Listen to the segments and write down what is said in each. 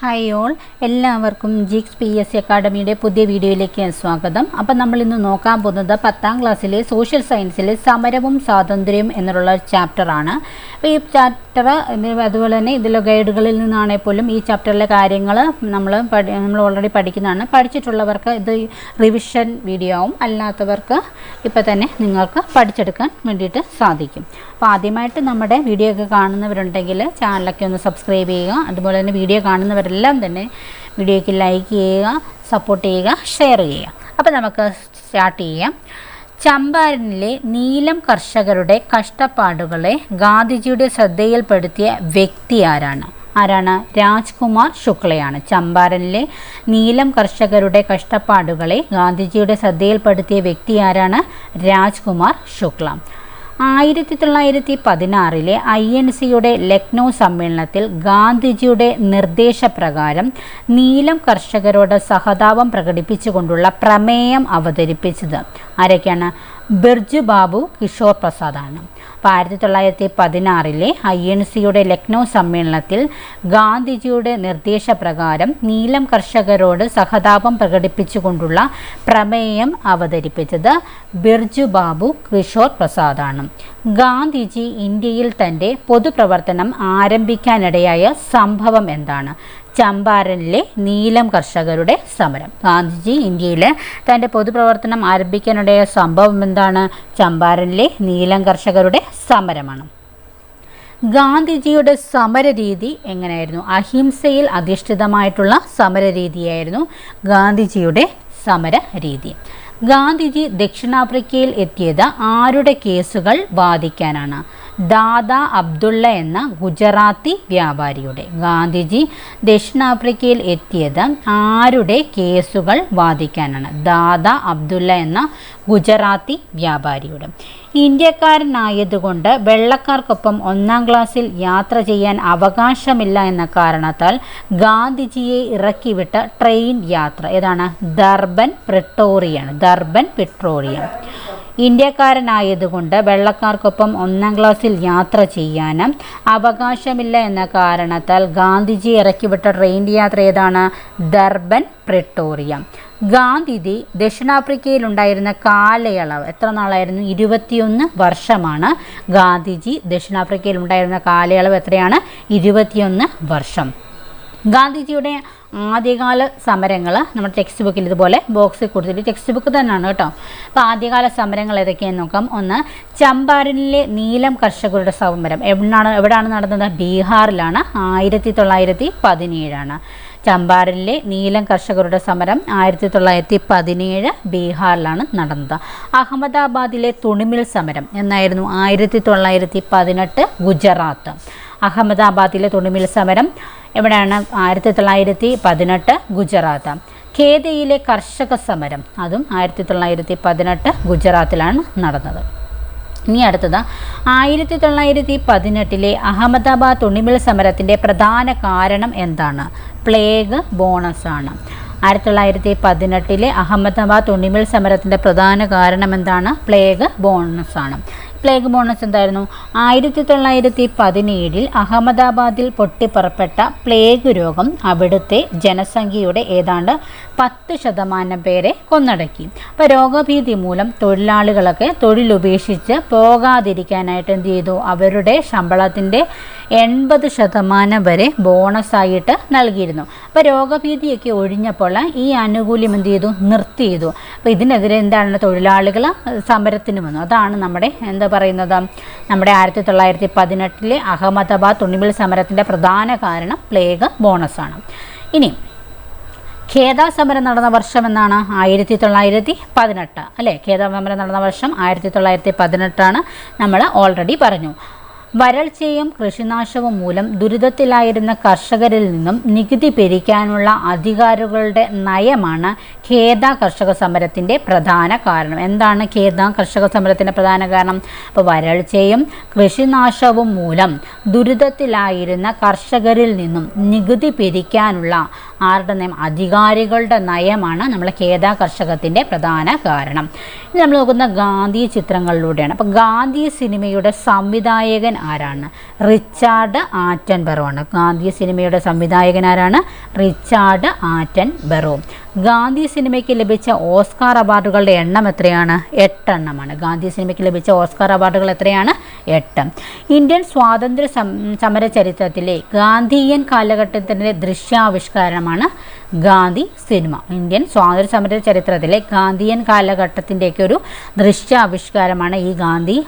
Hi all എല്ലാവർക്കും ജിക്സ് P S C അക്കാഡമിയുടെ പുതിയ വീഡിയോയിലേക്ക് സ്വാഗതം. അപ്പോൾ നമ്മൾ ഇന്ന് നോക്കാൻ പോകുന്നത് പത്താം ക്ലാസ്സിലെ സോഷ്യൽ സയൻസിലെ സമരവും സ്വാതന്ത്ര്യവും എന്നുള്ള ചാപ്റ്ററാണ് അപ്പോൾ ഈ ചാപ്റ്റർ അതുപോലെ തന്നെ ഇതിലെ ഗൈഡുകളിൽ നിന്നാണെങ്കിൽ പോലും ഈ ചാപ്റ്ററിലെ കാര്യങ്ങൾ നമ്മൾ നമ്മൾ ഓൾറെഡി പഠിക്കുന്നതാണ്. പഠിച്ചിട്ടുള്ളവർക്ക് ഇത് റിവിഷൻ വീഡിയോ ആവും. അല്ലാത്തവർക്ക് ഇപ്പം തന്നെ നിങ്ങൾക്ക് പഠിച്ചെടുക്കാൻ വേണ്ടിയിട്ട് സാധിക്കും. അപ്പോൾ ആദ്യമായിട്ട് നമ്മുടെ വീഡിയോ ഒക്കെ കാണുന്നവരുണ്ടെങ്കിൽ ചാനലൊക്കെ ഒന്ന് സബ്സ്ക്രൈബ് ചെയ്യുക. അതുപോലെ തന്നെ വീഡിയോ കാണുന്നവരെല്ലാം തന്നെ വീഡിയോയ്ക്ക് ലൈക്ക് ചെയ്യുക സപ്പോർട്ട് ചെയ്യുക ഷെയർ ചെയ്യുക. അപ്പോൾ നമുക്ക് സ്റ്റാർട്ട് ചെയ്യാം. ചമ്പാരനിലെ നീലം കർഷകരുടെ കഷ്ടപ്പാടുകളെ ഗാന്ധിജിയുടെ ശ്രദ്ധയിൽപ്പെടുത്തിയ വ്യക്തി ആരാണ്? ആരാണ്? രാജ്കുമാർ ശുക്ലയാണ്. ചമ്പാരനിലെ നീലം കർഷകരുടെ കഷ്ടപ്പാടുകളെ ഗാന്ധിജിയുടെ ശ്രദ്ധയിൽപ്പെടുത്തിയ വ്യക്തി ആരാണ്? രാജ്കുമാർ ശുക്ല. ആയിരത്തി തൊള്ളായിരത്തി പതിനാറിലെ ഐ എൻ സിയുടെ ലക്നൗ സമ്മേളനത്തിൽ ഗാന്ധിജിയുടെ നിർദ്ദേശപ്രകാരം നീലം കർഷകരോട് സഹതാപം പ്രകടിപ്പിച്ചുകൊണ്ടുള്ള പ്രമേയം അവതരിപ്പിച്ചത്. ആരൊക്കെയാണ്? ബിർജു ബാബു കിഷോർ പ്രസാദാണ്. അപ്പോൾ ആയിരത്തി തൊള്ളായിരത്തി പതിനാറിലെ ഐ എൻ സിയുടെ ലക്നൗ സമ്മേളനത്തിൽ ഗാന്ധിജിയുടെ നിർദ്ദേശപ്രകാരം നീലം കർഷകരോട് സഹതാപം പ്രകടിപ്പിച്ചുകൊണ്ടുള്ള പ്രമേയം അവതരിപ്പിച്ചത് ബിർജു ബാബു കിഷോർ പ്രസാദാണ്. ഗാന്ധിജി ഇന്ത്യയിൽ തന്റെ പൊതുപ്രവർത്തനം ആരംഭിക്കാനിടയായ സംഭവം എന്താണ്? ചമ്പാരനിലെ നീലം കർഷകരുടെ സമരം. ഗാന്ധിജി ഇന്ത്യയിൽ തന്റെ പൊതുപ്രവർത്തനം ആരംഭിക്കാനിടയ സംഭവം എന്താണ്? ചമ്പാരനിലെ നീലം കർഷകരുടെ സമരമാണ്. ഗാന്ധിജിയുടെ സമരരീതി എങ്ങനെയായിരുന്നു? അഹിംസയിൽ അധിഷ്ഠിതമായിട്ടുള്ള സമരരീതിയായിരുന്നു ഗാന്ധിജിയുടെ സമരരീതി. ഗാന്ധിജി ദക്ഷിണാഫ്രിക്കയിൽ എത്തിയത് ആരുടെ കേസുകൾ വാദിക്കാനാണ്? ദാദാ അബ്ദുള്ള എന്ന ഗുജറാത്തി വ്യാപാരിയുടെ. ഗാന്ധിജി ദക്ഷിണാഫ്രിക്കയിൽ എത്തിയത് ആരുടെ കേസുകൾ വാദിക്കാനാണ്? ദാദ അബ്ദുള്ള എന്ന ഗുജറാത്തി വ്യാപാരിയുടെ. ഇന്ത്യക്കാരനായതുകൊണ്ട് വെള്ളക്കാർക്കൊപ്പം ഒന്നാം ക്ലാസ്സിൽ യാത്ര ചെയ്യാൻ അവകാശമില്ല എന്ന കാരണത്താൽ ഗാന്ധിജിയെ ഇറക്കിവിട്ട ട്രെയിൻ യാത്ര. ഏതാണ്? ദർബൻ പ്രിട്ടോറിയാണ് ദർബൻ പ്രിട്ടോറിയ ഇന്ത്യക്കാരനായതുകൊണ്ട് വെള്ളക്കാർക്കൊപ്പം ഒന്നാം ക്ലാസ്സിൽ യാത്ര ചെയ്യാനും അവകാശമില്ല എന്ന കാരണത്താൽ ഗാന്ധിജി ഇറക്കിവിട്ട ട്രെയിൻ യാത്ര ഏതാണ്? ദർബൻ പ്രിട്ടോറിയ ഗാന്ധിജി ദക്ഷിണാഫ്രിക്കയിലുണ്ടായിരുന്ന കാലയളവ്. എത്ര നാളായിരുന്നു? ഇരുപത്തിയൊന്ന് വർഷമാണ് ഗാന്ധിജി ദക്ഷിണാഫ്രിക്കയിൽ ഉണ്ടായിരുന്ന കാലയളവ് എത്രയാണ്? ഇരുപത്തിയൊന്ന് വർഷം. ഗാന്ധിജിയുടെ ആദ്യകാല സമരങ്ങൾ നമ്മുടെ ടെക്സ്റ്റ് ബുക്കിൽ ഇതുപോലെ ബോക്സിൽ കൊടുത്തിട്ട് ടെക്സ്റ്റ് ബുക്ക് തന്നെയാണ് കേട്ടോ. അപ്പോൾ ആദ്യകാല സമരങ്ങൾ ഏതൊക്കെയാണെന്ന് നോക്കാം. ഒന്ന് ചമ്പാരനിലെ നീലം കർഷകരുടെ സമരം. എവിടെയാണ് എവിടെയാണ് നടന്നത്? ബീഹാറിലാണ്. ആയിരത്തി തൊള്ളായിരത്തി പതിനേഴാണ്. ചമ്പാരനിലെ നീലം കർഷകരുടെ സമരം ആയിരത്തി തൊള്ളായിരത്തി പതിനേഴ് ബീഹാറിലാണ് നടന്നത്. അഹമ്മദാബാദിലെ തുണിമിൽ സമരം എന്നായിരുന്നു ആയിരത്തി തൊള്ളായിരത്തി പതിനെട്ട് ഗുജറാത്ത്. അഹമ്മദാബാദിലെ തുണിമിൽ സമരം എവിടെയാണ്? ആയിരത്തി തൊള്ളായിരത്തി പതിനെട്ട് ഗുജറാത്ത്. ഖേദയിലെ കർഷക സമരം അതും ആയിരത്തി തൊള്ളായിരത്തി പതിനെട്ട് ഗുജറാത്തിലാണ് നടന്നത്. ഇനി അടുത്തത്. ആയിരത്തി തൊള്ളായിരത്തി പതിനെട്ടിലെ അഹമ്മദാബാദ് തുണിമിൽ സമരത്തിന്റെ പ്രധാന കാരണം എന്താണ്? പ്ലേഗ് ബോണസാണ്. ആയിരത്തി തൊള്ളായിരത്തി പതിനെട്ടിലെ അഹമ്മദാബാദ് തുണിമിൽ സമരത്തിന്റെ പ്രധാന കാരണം എന്താണ് പ്ലേഗ് ബോണസാണ്. പ്ലേഗ് ബോണസ് എന്തായിരുന്നു? ആയിരത്തി തൊള്ളായിരത്തി പതിനേഴിൽ അഹമ്മദാബാദിൽ പൊട്ടിപ്പുറപ്പെട്ട പ്ലേഗ് രോഗം അവിടുത്തെ ജനസംഖ്യയുടെ ഏതാണ്ട് പത്ത് ശതമാനം പേരെ കൊന്നടക്കി. അപ്പോൾ രോഗഭീതി മൂലം തൊഴിലാളികളൊക്കെ തൊഴിലുപേക്ഷിച്ച് പോകാതിരിക്കാനായിട്ട് എന്ത് ചെയ്തു? അവരുടെ ശമ്പളത്തിന്റെ എൺപത് ശതമാനം വരെ ബോണസായിട്ട് നൽകിയിരുന്നു. അപ്പോൾ രോഗഭീതിയൊക്കെ ഒഴിഞ്ഞപ്പോൾ ഈ ആനുകൂല്യം എന്ത് ചെയ്തു? നിർത്തി ചെയ്തു. അപ്പോൾ ഇതിനെതിരെ എന്താണ് തൊഴിലാളികൾ സമരത്തിന് വന്നു. അതാണ് നമ്മുടെ എന്താ പറയുന്നത്? നമ്മുടെ ആയിരത്തി തൊള്ളായിരത്തി പതിനെട്ടിലെ അഹമ്മദാബാദ് തുണിമിൽ സമരത്തിന്റെ പ്രധാന കാരണം പ്ലേഗ് ബോണസാണ്. ഇനി ഖേദ സമരം നടന്ന വർഷം എന്നാണ് ആയിരത്തി തൊള്ളായിരത്തി പതിനെട്ട് അല്ലേ? ഖേദ സമരം നടന്ന വർഷം ആയിരത്തി തൊള്ളായിരത്തി പതിനെട്ടാണ് നമ്മൾ ഓൾറെഡി പറഞ്ഞു. വരൾച്ചയും കൃഷിനാശവും മൂലം ദുരിതത്തിലായിരുന്ന കർഷകരിൽ നിന്നും നികുതി പിരിക്കാനുള്ള അധികാരികളുടെ നയമാണ് ഖേദ കർഷക സമരത്തിന്റെ പ്രധാന കാരണം. എന്താണ് ഖേദ കർഷക സമരത്തിന്റെ പ്രധാന കാരണം? അപ്പോൾ വരൾച്ചയും കൃഷിനാശവും മൂലം ദുരിതത്തിലായിരുന്ന കർഷകരിൽ നിന്നും നികുതി പിരിക്കാനുള്ള ആരുടെ നയം? അധികാരികളുടെ നയമാണ് നമ്മളെ ഖേദ കർഷകത്തിന്റെ പ്രധാന കാരണം. ഇനി നമ്മൾ നോക്കുന്ന ഗാന്ധി ചിത്രങ്ങളിലൂടെയാണ്. അപ്പോൾ ഗാന്ധി സിനിമയുടെ സംവിധായകൻ ആരാണ്? റിച്ചാർഡ് ആറ്റൻ ബെറോ ആണ്. ഗാന്ധി സിനിമയുടെ സംവിധായകൻ ആരാണ്? റിച്ചാർഡ് ആറ്റൻ ബെറോ. ഗാന്ധി സിനിമയ്ക്ക് ലഭിച്ച ഓസ്കാർ അവാർഡുകളുടെ എണ്ണം എത്രയാണ്? എട്ടെണ്ണമാണ്. ഗാന്ധി സിനിമയ്ക്ക് ലഭിച്ച ഓസ്കാർ അവാർഡുകൾ എത്രയാണ്? എട്ട്. ഇന്ത്യൻ സ്വാതന്ത്ര്യ സമര ചരിത്രത്തിലെ ഗാന്ധിയൻ കാലഘട്ടത്തിന്റെ ദൃശ്യാവിഷ്കാരമാണ് ഗാന്ധി സിനിമ. ഇന്ത്യൻ സ്വാതന്ത്ര്യ സമര ചരിത്രത്തിലെ ഗാന്ധിയൻ കാലഘട്ടത്തിന്റെയൊക്കെ ഒരു ദൃശ്യാവിഷ്കാരമാണ് ഈ ഗാന്ധി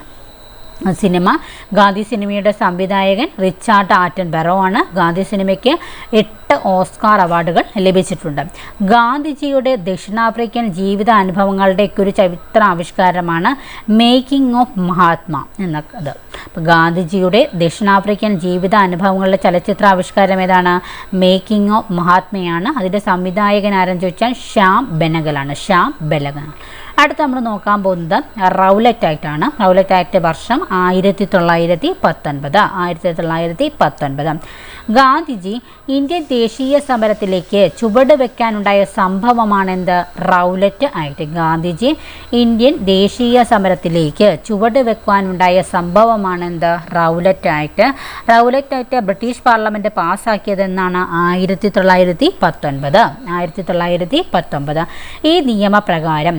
സിനിമ. ഗാന്ധി സിനിമയുടെ സംവിധായകൻ റിച്ചാർഡ് ആറ്റൻ ബെറോ ആണ് ഗാന്ധി സിനിമയ്ക്ക് എട്ട് ഓസ്കാർ അവാർഡുകൾ ലഭിച്ചിട്ടുണ്ട്. ഗാന്ധിജിയുടെ ദക്ഷിണാഫ്രിക്കൻ ജീവിത അനുഭവങ്ങളുടെയൊക്കെ ഒരു ചരിത്ര ആവിഷ്കാരമാണ് മേക്കിംഗ് ഓഫ് മഹാത്മ എന്നത് അപ്പോൾ ഗാന്ധിജിയുടെ ദക്ഷിണാഫ്രിക്കൻ ജീവിത അനുഭവങ്ങളുടെ ചലച്ചിത്ര ആവിഷ്കാരം ഏതാണ്? മേക്കിംഗ് ഓഫ് മഹാത്മയാണ്. അതിന്റെ സംവിധായകൻ ആരെന്ന് ചോദിച്ചാൽ ശ്യാം ബെനഗലാണ്. ശ്യാം ബെലഗൻ അടുത്ത് നമ്മൾ നോക്കാൻ പോകുന്നത് റൗലറ്റ് ആയിട്ടാണ് റൗലറ്റ് ആക്ട് വർഷം ആയിരത്തി തൊള്ളായിരത്തി പത്തൊൻപത് ആയിരത്തി തൊള്ളായിരത്തി പത്തൊൻപത് ഗാന്ധിജി ഇന്ത്യൻ ദേശീയ സമരത്തിലേക്ക് ചുവട് വെക്കാനുണ്ടായ സംഭവമാണെന്ത്? Rowlatt Act. ഗാന്ധിജി ഇന്ത്യൻ ദേശീയ സമരത്തിലേക്ക് ചുവട് വെക്കാനുണ്ടായ സംഭവമാണെന്ത്? Rowlatt Act. Rowlatt Act British parliament പാസ്സാക്കിയതെന്നാണ് ആയിരത്തി തൊള്ളായിരത്തി പത്തൊൻപത് ആയിരത്തി തൊള്ളായിരത്തി പത്തൊൻപത് ഈ നിയമപ്രകാരം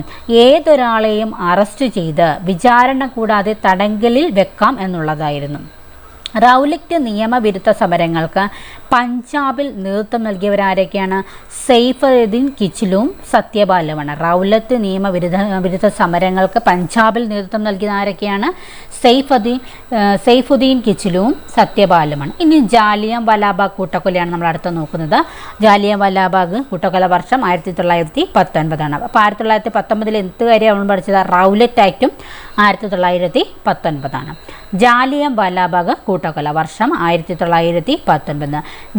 ഏതൊരാളെയും അറസ്റ്റ് ചെയ്ത് വിചാരണ കൂടാതെ തടങ്കലിൽ വെക്കാം എന്നുള്ളതായിരുന്നു. റൗലറ്റ് നിയമവിരുദ്ധ സമരങ്ങൾക്ക് പഞ്ചാബിൽ നേതൃത്വം നൽകിയവരാരൊക്കെയാണ്? സെയ്ഫുദ്ദീൻ കിച്ചിലും സത്യപാലുമാണ് റൗലത്ത് നിയമവിരുദ്ധ വിരുദ്ധ സമരങ്ങൾക്ക് പഞ്ചാബിൽ നേതൃത്വം നൽകിയത് ആരൊക്കെയാണ്? സെയ്ഫുദ്ദീൻ സെയ്ഫുദ്ദീൻ കിച്ചിലും സത്യപാലുമാണ് ഇനി ജാലിയം വലാബാഗ് കൂട്ടക്കൊലയാണ് നമ്മൾ അടുത്ത് നോക്കുന്നത്. ജാലിയം വലാബാഗ് കൂട്ടക്കൊല വർഷം ആയിരത്തി തൊള്ളായിരത്തി പത്തൊൻപതാണ്. അപ്പോൾ ആയിരത്തി തൊള്ളായിരത്തി പത്തൊമ്പതിൽ എന്ത് കാര്യമാണ് പഠിച്ചത്? റൗലറ്റ് ആക്റ്റും ആയിരത്തി തൊള്ളായിരത്തി പത്തൊൻപതാണ് ജാലിയം വാലാബാഗ് കൂട്ടക്കൊല വർഷം ആയിരത്തി തൊള്ളായിരത്തി പത്തൊൻപത്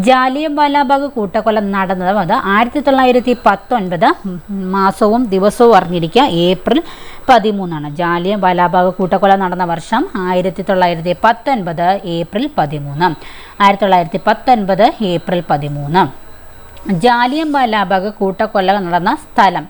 ജാലിയം വാലാബാഗ് കൂട്ടക്കൊല നടന്നത് അത് ആയിരത്തി തൊള്ളായിരത്തി പത്തൊൻപത് മാസവും ദിവസവും അറിഞ്ഞിരിക്കുക. ഏപ്രിൽ പതിമൂന്നാണ്. ജാലിയം വാലാബാഗ് കൂട്ടക്കൊല നടന്ന വർഷം ആയിരത്തി തൊള്ളായിരത്തി പത്തൊൻപത് ഏപ്രിൽ പതിമൂന്ന്. ആയിരത്തി തൊള്ളായിരത്തി പത്തൊൻപത് ഏപ്രിൽ പതിമൂന്ന്. ജാലിയം വാലാബാഗ് കൂട്ടക്കൊല നടന്ന സ്ഥലം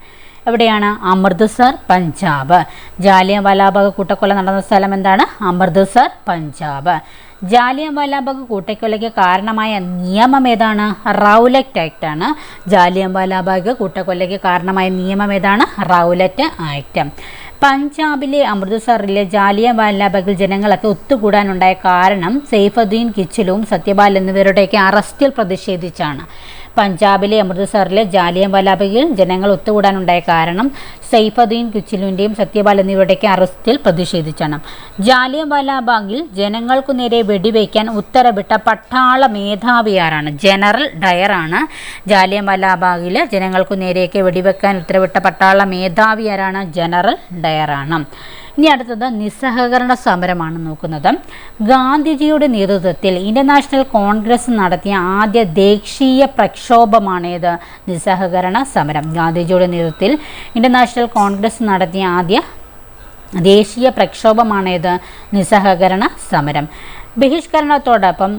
എവിടെയാണ് അമൃത്സർ പഞ്ചാബ്. ജാലിയൻ വാലാബാഗ് കൂട്ടക്കൊല നടന്ന സ്ഥലം എന്താണ്? അമൃത്സർ പഞ്ചാബ്. ജാലിയൻ വാലാബാഗ് കൂട്ടക്കൊലയ്ക്ക് കാരണമായ നിയമം ഏതാണ്? റൗലറ്റ് ആക്ട് ആണ്. ജാലിയൻ വാലാബാഗ് കൂട്ടക്കൊലയ്ക്ക് കാരണമായ നിയമം ഏതാണ്? Rowlatt Act. പഞ്ചാബിലെ അമൃത്സറിലെ ജാലിയൻ വാലാബാഗിൽ ജനങ്ങളൊക്കെ ഒത്തുകൂടാനുണ്ടായ കാരണം സെയ്ഫുദ്ദീൻ കിച്ചിലും സത്യപാൽ എന്നിവരുടെയൊക്കെ അറസ്റ്റിൽ പ്രതിഷേധിച്ചാണ്. പഞ്ചാബിലെ അമൃത്സറിലെ ജാലിയൻ വാലാബാഗിൽ ജനങ്ങൾ ഒത്തുകൂടാനുണ്ടായ കാരണം സെയ്ഫുദ്ദീൻ കുച്ചിലുവിന്റെയും സത്യപാൽ എന്നിവരുടെയൊക്കെ അറസ്റ്റിൽ പ്രതിഷേധിച്ചാണ്. ജാലിയൻ വലാബാഗിൽ ജനങ്ങൾക്കു നേരെ വെടിവെക്കാൻ ഉത്തരവിട്ട പട്ടാള മേധാവിയാരാണ് ജനറൽ ഡയറാണ് ജാലിയൻ വലാബാഗിൽ ജനങ്ങൾക്കു നേരെയൊക്കെ വെടിവെക്കാൻ ഉത്തരവിട്ട പട്ടാള മേധാവിയാരാണ് ജനറൽ ഡയറാണ് ഇനി അടുത്തത് നിസ്സഹകരണ സമരമാണ് നോക്കുന്നത്. ഗാന്ധിജിയുടെ നേതൃത്വത്തിൽ ഇന്റർനാഷണൽ കോൺഗ്രസ് നടത്തിയ ആദ്യ ദേശീയ പ്രക്ഷോഭമാണേത് നിസ്സഹകരണ സമരം. ഗാന്ധിജിയുടെ നേതൃത്വത്തിൽ ഇന്റർനാഷണൽ കോൺഗ്രസ് നടത്തിയ ആദ്യ ദേശീയ പ്രക്ഷോഭമാണേത് നിസ്സഹകരണ സമരം. ബഹിഷ്കരണത്തോടൊപ്പം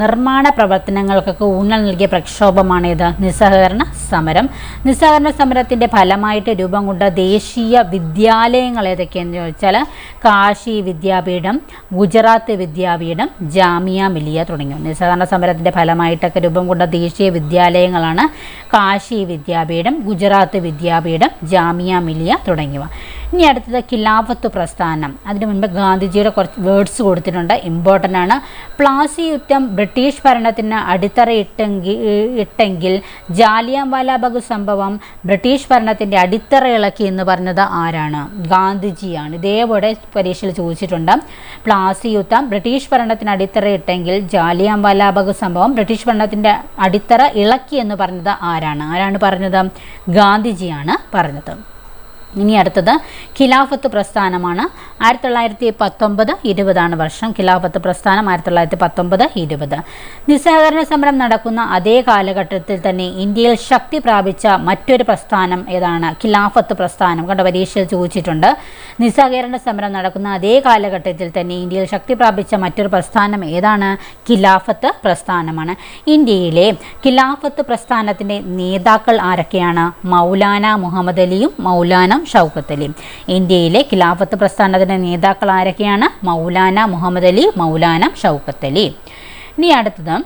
നിർമ്മാണ പ്രവർത്തനങ്ങൾക്കൊക്കെ ഊന്നൽ നൽകിയ പ്രക്ഷോഭമാണിത് നിസ്സഹകരണ സമരം. നിസ്സഹകരണ സമരത്തിന്റെ ഫലമായിട്ട് രൂപം കൊണ്ട ദേശീയ വിദ്യാലയങ്ങൾ ഏതൊക്കെയെന്ന് ചോദിച്ചാൽ കാശി വിദ്യാപീഠം ഗുജറാത്ത് വിദ്യാപീഠം ജാമിയ മിലിയ തുടങ്ങിയ നിസ്സഹകരണ സമരത്തിന്റെ ഫലമായിട്ടൊക്കെ രൂപം കൊണ്ട ദേശീയ വിദ്യാലയങ്ങളാണ് കാശി വിദ്യാപീഠം ഗുജറാത്ത് വിദ്യാപീഠം ജാമിയ മിലിയ തുടങ്ങിയവ. ഇനി അടുത്തത് ഖിലാഫത്ത് പ്രസ്ഥാനം. അതിനു മുൻപ് ഗാന്ധിജിയുടെ കുറച്ച് വേർഡ്സ് കൊടുത്തിട്ടുണ്ട്. ഇമ്പോർട്ടന്റ് ആണ്. പ്ലാസി യുദ്ധം ബ്രിട്ടീഷ് ഭരണത്തിന് അടിത്തറയിട്ടെങ്കിൽ ഇട്ടെങ്കിൽ ജാലിയാൻ വാലാബാഗ് സംഭവം ബ്രിട്ടീഷ് ഭരണത്തിന്റെ അടിത്തറ ഇളക്കി എന്ന് പറഞ്ഞത് ആരാണ്? ഗാന്ധിജിയാണ്. ഇതേപോലെ പരീക്ഷയിൽ ചോദിച്ചിട്ടുണ്ട്. പ്ലാസി യുദ്ധം ബ്രിട്ടീഷ് ഭരണത്തിന് അടിത്തറ ഇട്ടെങ്കിൽ വാലാബാഗ് സംഭവം ബ്രിട്ടീഷ് ഭരണത്തിന്റെ അടിത്തറ ഇളക്കി എന്ന് പറഞ്ഞത് ആരാണ്? ആരാണ് പറഞ്ഞത്? ഗാന്ധിജിയാണ് പറഞ്ഞത്. ഇനി അടുത്തത് ഖിലാഫത്ത് പ്രസ്ഥാനമാണ്. ആയിരത്തി തൊള്ളായിരത്തി പത്തൊമ്പത് ഇരുപതാണ് വർഷം. ഖിലാഫത്ത് പ്രസ്ഥാനം ആയിരത്തി തൊള്ളായിരത്തി പത്തൊമ്പത് ഇരുപത്. നിസ്സഹകരണ സമരം നടക്കുന്ന അതേ കാലഘട്ടത്തിൽ തന്നെ ഇന്ത്യയിൽ ശക്തി പ്രാപിച്ച മറ്റൊരു പ്രസ്ഥാനം ഏതാണ്? ഖിലാഫത്ത് പ്രസ്ഥാനം. കണ്ട? പരീക്ഷയിൽ ചോദിച്ചിട്ടുണ്ട്. നിസ്സഹകരണ സമരം നടക്കുന്ന അതേ കാലഘട്ടത്തിൽ തന്നെ ഇന്ത്യയിൽ ശക്തി പ്രാപിച്ച മറ്റൊരു പ്രസ്ഥാനം ഏതാണ്? ഖിലാഫത്ത് പ്രസ്ഥാനമാണ്. ഇന്ത്യയിലെ ഖിലാഫത്ത് പ്രസ്ഥാനത്തിന്റെ നേതാക്കൾ ആരൊക്കെയാണ്? മൗലാന മുഹമ്മദ് അലിയും മൗലാന ഷൗക്കത്ത് ഇന്ത്യയിലെ ഖിലാഫത്ത് പ്രസ്ഥാനത്തിന്റെ നേതാക്കൾ ആരൊക്കെയാണ്? മൗലാന മുഹമ്മദ് അലി മൗലാന ഷൗക്കത്ത് ഇനി അടുത്തത്.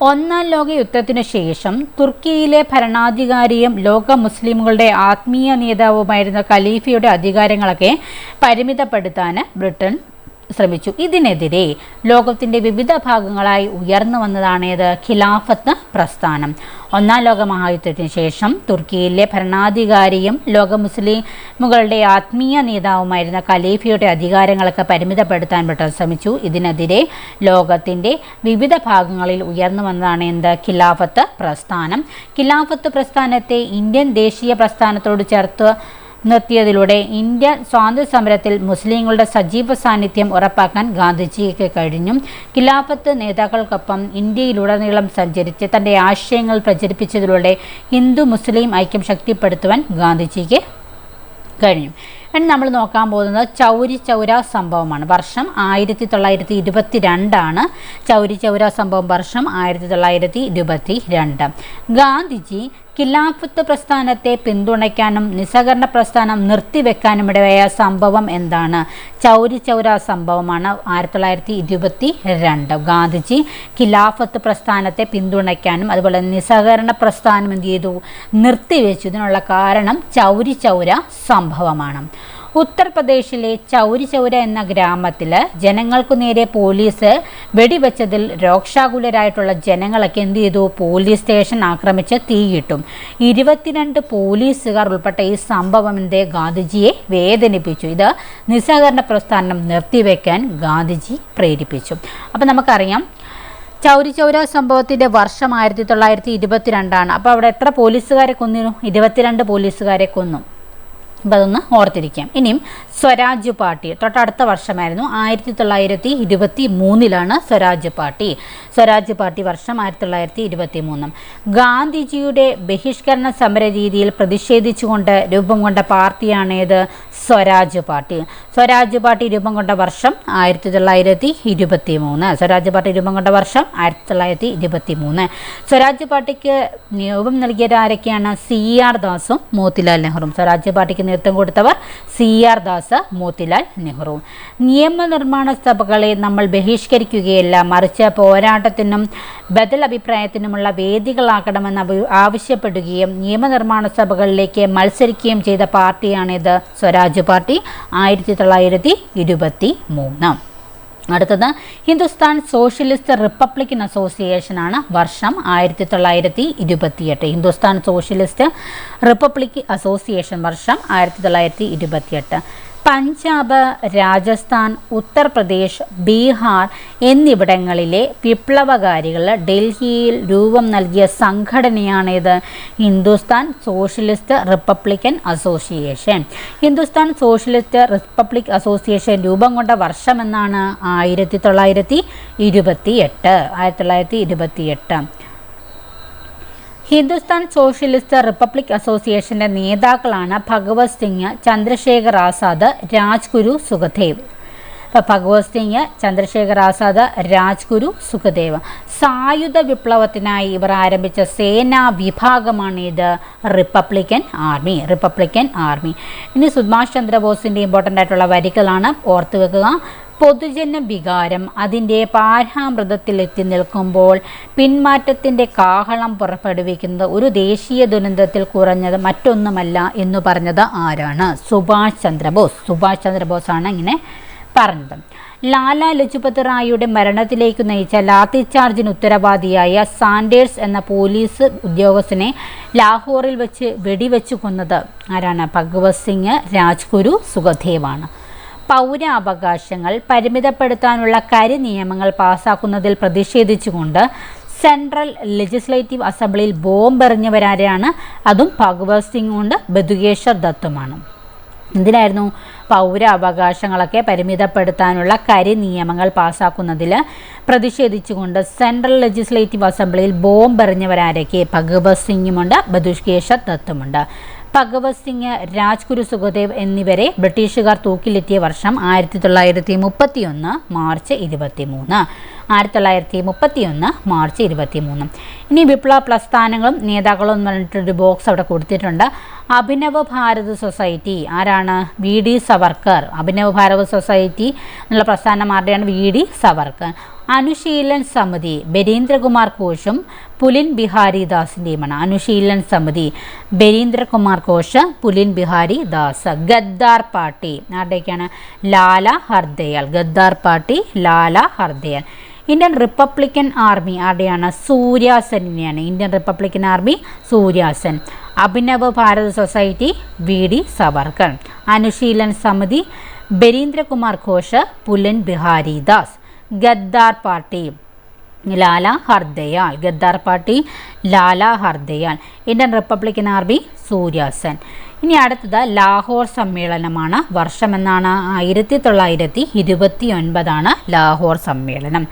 ഒന്നാം ലോക യുദ്ധത്തിനു ശേഷം തുർക്കിയിലെ ഭരണാധികാരിയും ലോക മുസ്ലിമുകളുടെ ആത്മീയ നേതാവുമായിരുന്ന ഖലീഫയുടെ അധികാരങ്ങളൊക്കെ പരിമിതപ്പെടുത്താൻ ബ്രിട്ടൻ ശ്രമിച്ചു. ഇതിനെതിരെ ലോകത്തിന്റെ വിവിധ ഭാഗങ്ങളായി ഉയർന്നു വന്നതാണേത് ഖിലാഫത്ത് പ്രസ്ഥാനം. ഒന്നാം ലോക മഹായുദ്ധത്തിന് ശേഷം തുർക്കിയിലെ ഭരണാധികാരിയും ലോക മുസ്ലിമുകളുടെ ആത്മീയ നേതാവുമായിരുന്ന ഖലീഫയുടെ അധികാരങ്ങളൊക്കെ പരിമിതപ്പെടുത്താൻ ബ്രിട്ടൻ ശ്രമിച്ചു. ഇതിനെതിരെ ലോകത്തിന്റെ വിവിധ ഭാഗങ്ങളിൽ ഉയർന്നു വന്നതാണ് എന്ത്? ഖിലാഫത്ത് പ്രസ്ഥാനം. ഖിലാഫത്ത് പ്രസ്ഥാനത്തെ ഇന്ത്യൻ ദേശീയ പ്രസ്ഥാനത്തോട് ചേർത്ത് നിർത്തിയതിലൂടെ ഇന്ത്യ സ്വാതന്ത്ര്യ സമരത്തിൽ മുസ്ലിങ്ങളുടെ സജീവ സാന്നിധ്യം ഉറപ്പാക്കാൻ ഗാന്ധിജിക്ക് കഴിഞ്ഞു. ഖിലാഫത്ത് നേതാക്കൾക്കൊപ്പം ഇന്ത്യയിലുടനീളം സഞ്ചരിച്ച് തന്റെ ആശയങ്ങൾ പ്രചരിപ്പിച്ചതിലൂടെ ഹിന്ദു മുസ്ലിം ഐക്യം ശക്തിപ്പെടുത്തുവാൻ ഗാന്ധിജിക്ക് കഴിഞ്ഞു. ഇനി നമ്മൾ നോക്കാൻ പോകുന്നത് ചൗരി ചൗര സംഭവമാണ്. വർഷം ആയിരത്തി തൊള്ളായിരത്തി ഇരുപത്തി രണ്ടാണ് ചൗരി ചൗര സംഭവം വർഷം ആയിരത്തി തൊള്ളായിരത്തി ഇരുപത്തി രണ്ട് ഗാന്ധിജി ഖിലാഫത്ത് പ്രസ്ഥാനത്തെ പിന്തുണയ്ക്കാനും നിസ്സഹകരണ പ്രസ്ഥാനം നിർത്തിവെക്കാനും ഇടയായ സംഭവം എന്താണ്? ചൗരി ചൗര സംഭവമാണ് ആയിരത്തി തൊള്ളായിരത്തി ഇരുപത്തി രണ്ട്. ഗാന്ധിജി ഖിലാഫത്ത് പ്രസ്ഥാനത്തെ പിന്തുണയ്ക്കാനും അതുപോലെ നിസ്സഹകരണ പ്രസ്ഥാനം എന്ത് ചെയ്തു? നിർത്തിവെച്ചു. ഇതിനുള്ള കാരണം ചൗരി ചൗര സംഭവമാണ്. ഉത്തർപ്രദേശിലെ ചൗരി ചൗര എന്ന ഗ്രാമത്തിൽ ജനങ്ങൾക്കു നേരെ പോലീസ് വെടിവെച്ചതിൽ രോക്ഷാകുലരായിട്ടുള്ള ജനങ്ങളൊക്കെ എന്ത് ചെയ്തു? പോലീസ് സ്റ്റേഷൻ ആക്രമിച്ച് തീയിട്ടും. ഇരുപത്തിരണ്ട് പോലീസുകാർ ഉൾപ്പെട്ട ഈ സംഭവം എന്തേ ഗാന്ധിജിയെ വേദനിപ്പിച്ചു. ഇത് നിസ്സഹകരണ പ്രസ്ഥാനം നിർത്തിവെക്കാൻ ഗാന്ധിജി പ്രേരിപ്പിച്ചു. അപ്പം നമുക്കറിയാം ചൗരി ചൗര സംഭവത്തിന്റെ വർഷം ആയിരത്തി തൊള്ളായിരത്തി ഇരുപത്തിരണ്ടാണ്. അപ്പോൾ അവിടെ എത്ര പോലീസുകാരെ കൊന്നിരുന്നു? ഇരുപത്തിരണ്ട് പോലീസുകാരെ കൊന്നു. അപ്പം അതൊന്ന് ഓർത്തിരിക്കാം. ഇനിയും സ്വരാജ് പാർട്ടി തൊട്ടടുത്ത വർഷമായിരുന്നു. ആയിരത്തി തൊള്ളായിരത്തി ഇരുപത്തി മൂന്നിലാണ് സ്വരാജ് പാർട്ടി. സ്വരാജ് പാർട്ടി വർഷം ആയിരത്തി തൊള്ളായിരത്തി ഇരുപത്തി മൂന്നും ഗാന്ധിജിയുടെ ബഹിഷ്കരണ സമര രീതിയിൽ പ്രതിഷേധിച്ചുകൊണ്ട് രൂപം കൊണ്ട പാർട്ടിയാണേത് സ്വരാജ് പാർട്ടി. സ്വരാജ് പാർട്ടി രൂപം കൊണ്ട വർഷം ആയിരത്തി തൊള്ളായിരത്തി ഇരുപത്തി മൂന്ന് സ്വരാജ് പാർട്ടി രൂപം കൊണ്ട വർഷം ആയിരത്തി തൊള്ളായിരത്തി ഇരുപത്തി മൂന്ന് സ്വരാജ് പാർട്ടിക്ക് രൂപം നൽകിയത് ആരൊക്കെയാണ് സി ആർ ദാസും മോത്തിലാൽ നെഹ്റും സ്വരാജ് പാർട്ടിക്ക് നേതൃത്വം കൊടുത്തവർ സി ആർ ദാസ് മോത്തിലാൽ നെഹ്റു. നിയമനിർമ്മാണ സഭകളെ നമ്മൾ ബഹിഷ്കരിക്കുകയല്ല മറിച്ച് പോരാട്ടത്തിനും ബദൽ അഭിപ്രായത്തിനുമുള്ള വേദികളാക്കണമെന്ന് ആവശ്യപ്പെടുകയും നിയമനിർമ്മാണ സഭകളിലേക്ക് മത്സരിക്കുകയും ചെയ്ത പാർട്ടിയാണിത്. സ്വരാജ് പാർട്ടി ആയിരത്തി തൊള്ളായിരത്തി ഇരുപത്തി മൂന്ന്. അടുത്തത് ഹിന്ദുസ്ഥാൻ സോഷ്യലിസ്റ്റ് റിപ്പബ്ലിക്കൻ അസോസിയേഷൻ ആണ് വർഷം ആയിരത്തി തൊള്ളായിരത്തി ഇരുപത്തിയെട്ട് ഹിന്ദുസ്ഥാൻ സോഷ്യലിസ്റ്റ് റിപ്പബ്ലിക് അസോസിയേഷൻ വർഷം ആയിരത്തി തൊള്ളായിരത്തി ഇരുപത്തിയെട്ട് പഞ്ചാബ് രാജസ്ഥാൻ ഉത്തർപ്രദേശ് ബീഹാർ എന്നിവിടങ്ങളിലെ വിപ്ലവകാരികൾ ഡൽഹിയിൽ രൂപം നൽകിയ സംഘടനയാണിത്. Hindustan socialist republican association. Hindustan socialist republic association രൂപം കൊണ്ട വർഷമെന്നാണ് ആയിരത്തി തൊള്ളായിരത്തി ഇരുപത്തി എട്ട് ആയിരത്തി തൊള്ളായിരത്തി ഇരുപത്തി എട്ട് ഹിന്ദുസ്ഥാൻ സോഷ്യലിസ്റ്റ് റിപ്പബ്ലിക് അസോസിയേഷന്റെ നേതാക്കളാണ് ഭഗവത് സിംഗ് ചന്ദ്രശേഖർ ആസാദ് രാജ്ഗുരു സുഖദേവ് ഭഗവത് സിംഗ് ചന്ദ്രശേഖർ ആസാദ് രാജ്ഗുരു സുഖദേവ്. സായുധ വിപ്ലവത്തിനായി ഇവർ ആരംഭിച്ച സേനാ വിഭാഗമാണ് ഇത്. Republican army republican army. ഇനി സുഭാഷ് ചന്ദ്രബോസിന്റെ ഇമ്പോർട്ടന്റ് ആയിട്ടുള്ള വരികളാണ് ഓർത്തു വെക്കുക. പൊതുജന വികാരം അതിന്റെ പാരാമൃതത്തിലെത്തി നിൽക്കുമ്പോൾ പിന്മാറ്റത്തിന്റെ കാഹളം പുറപ്പെടുവിക്കുന്നത് ഒരു ദേശീയ ദുരന്തത്തിൽ കുറഞ്ഞത് മറ്റൊന്നുമല്ല എന്ന് പറഞ്ഞത് ആരാണ്? സുഭാഷ് ചന്ദ്രബോസ്. സുഭാഷ് ചന്ദ്രബോസാണ് ഇങ്ങനെ പറഞ്ഞത്. ലാല ലജ്പത് റായിയുടെ മരണത്തിലേക്ക് നയിച്ച ലാത്തി ചാർജിന് ഉത്തരവാദിയായ സാൻഡേഴ്സ് എന്ന പോലീസ് ഉദ്യോഗസ്ഥനെ ലാഹോറിൽ വെച്ച് വെടിവെച്ചു കൊന്നത് ആരാണ്? ഭഗവത് സിംഗ് രാജ്ഗുരു സുഖദേവാണ്. പൗരാവകാശങ്ങൾ പരിമിതപ്പെടുത്താനുള്ള കരി നിയമങ്ങൾ പാസാക്കുന്നതിൽ പ്രതിഷേധിച്ചുകൊണ്ട് സെൻട്രൽ ലെജിസ്ലേറ്റീവ് അസംബ്ലിയിൽ ബോംബെറിഞ്ഞവരാരാണ്? അതും ഭഗവത് സിംഗ് കൊണ്ട് ബദുകേശ്വർ ദത്തുമാണ്. എന്തിനായിരുന്നു പൗരാവകാശങ്ങളൊക്കെ പരിമിതപ്പെടുത്താനുള്ള കരി നിയമങ്ങൾ പാസാക്കുന്നതിൽ പ്രതിഷേധിച്ചുകൊണ്ട് സെൻട്രൽ ലെജിസ്ലേറ്റീവ് അസംബ്ലിയിൽ ബോംബെറിഞ്ഞവരാരൊക്കെ ഭഗവത് സിംഗുമുണ്ട് ബദുഷ്കേശ്വർ ദത്തുമുണ്ട് ഭഗവത് സിംഗ് രാജ്ഗുരു സുഖദേവ് എന്നിവരെ ബ്രിട്ടീഷുകാർ തൂക്കിലെത്തിയ വർഷം ആയിരത്തി തൊള്ളായിരത്തി മുപ്പത്തിയൊന്ന് മാർച്ച് ഇരുപത്തി മൂന്ന് ആയിരത്തി തൊള്ളായിരത്തി മുപ്പത്തിയൊന്ന് മാർച്ച് ഇരുപത്തി മൂന്ന് ഇനി വിപ്ലവ പ്രസ്ഥാനങ്ങളും നേതാക്കളും എന്ന് പറഞ്ഞിട്ടൊരു ബോക്സ് അവിടെ കൊടുത്തിട്ടുണ്ട്. അഭിനവ ഭാരത് സൊസൈറ്റി. ആരാണ്? V. D. Savarkar. Abhinava Bharat society എന്നുള്ള പ്രസ്ഥാനം ആരുടെയാണ്? വി. ഡി. സവർക്കർ. അനുശീലൻ സമിതി ബരീന്ദ്രകുമാർ ഘോഷും പുലിൻ ബിഹാരി ദാസിന്റെയുമാണ് Anushilan Samiti Barindrakumar Ghosh Pulin Bihari Das Ghadar party ആരുടെയൊക്കെയാണ്? Lala Hardayal Ghadar party Lala Hardayal. Indian republican army ആരുടെയാണ്? സൂര്യാസനെയാണ് Indian republican army Surya Sen. Abhinav Bharat society V D Savarkar. Anushilan Samiti Barindrakumar Ghosh Pulin Bihari Das. Ghadar party. Lala Hardayal. Ghadar Party Lala Hardayal. Indian Republican Army Suryasen. ഇനി അടുത്തത് ലാഹോർ സമ്മേളനമാണ്. വർഷം എന്നാണ് ആയിരത്തി തൊള്ളായിരത്തി ഇരുപത്തി ഒൻപതാണ് ലാഹോർ സമ്മേളനം.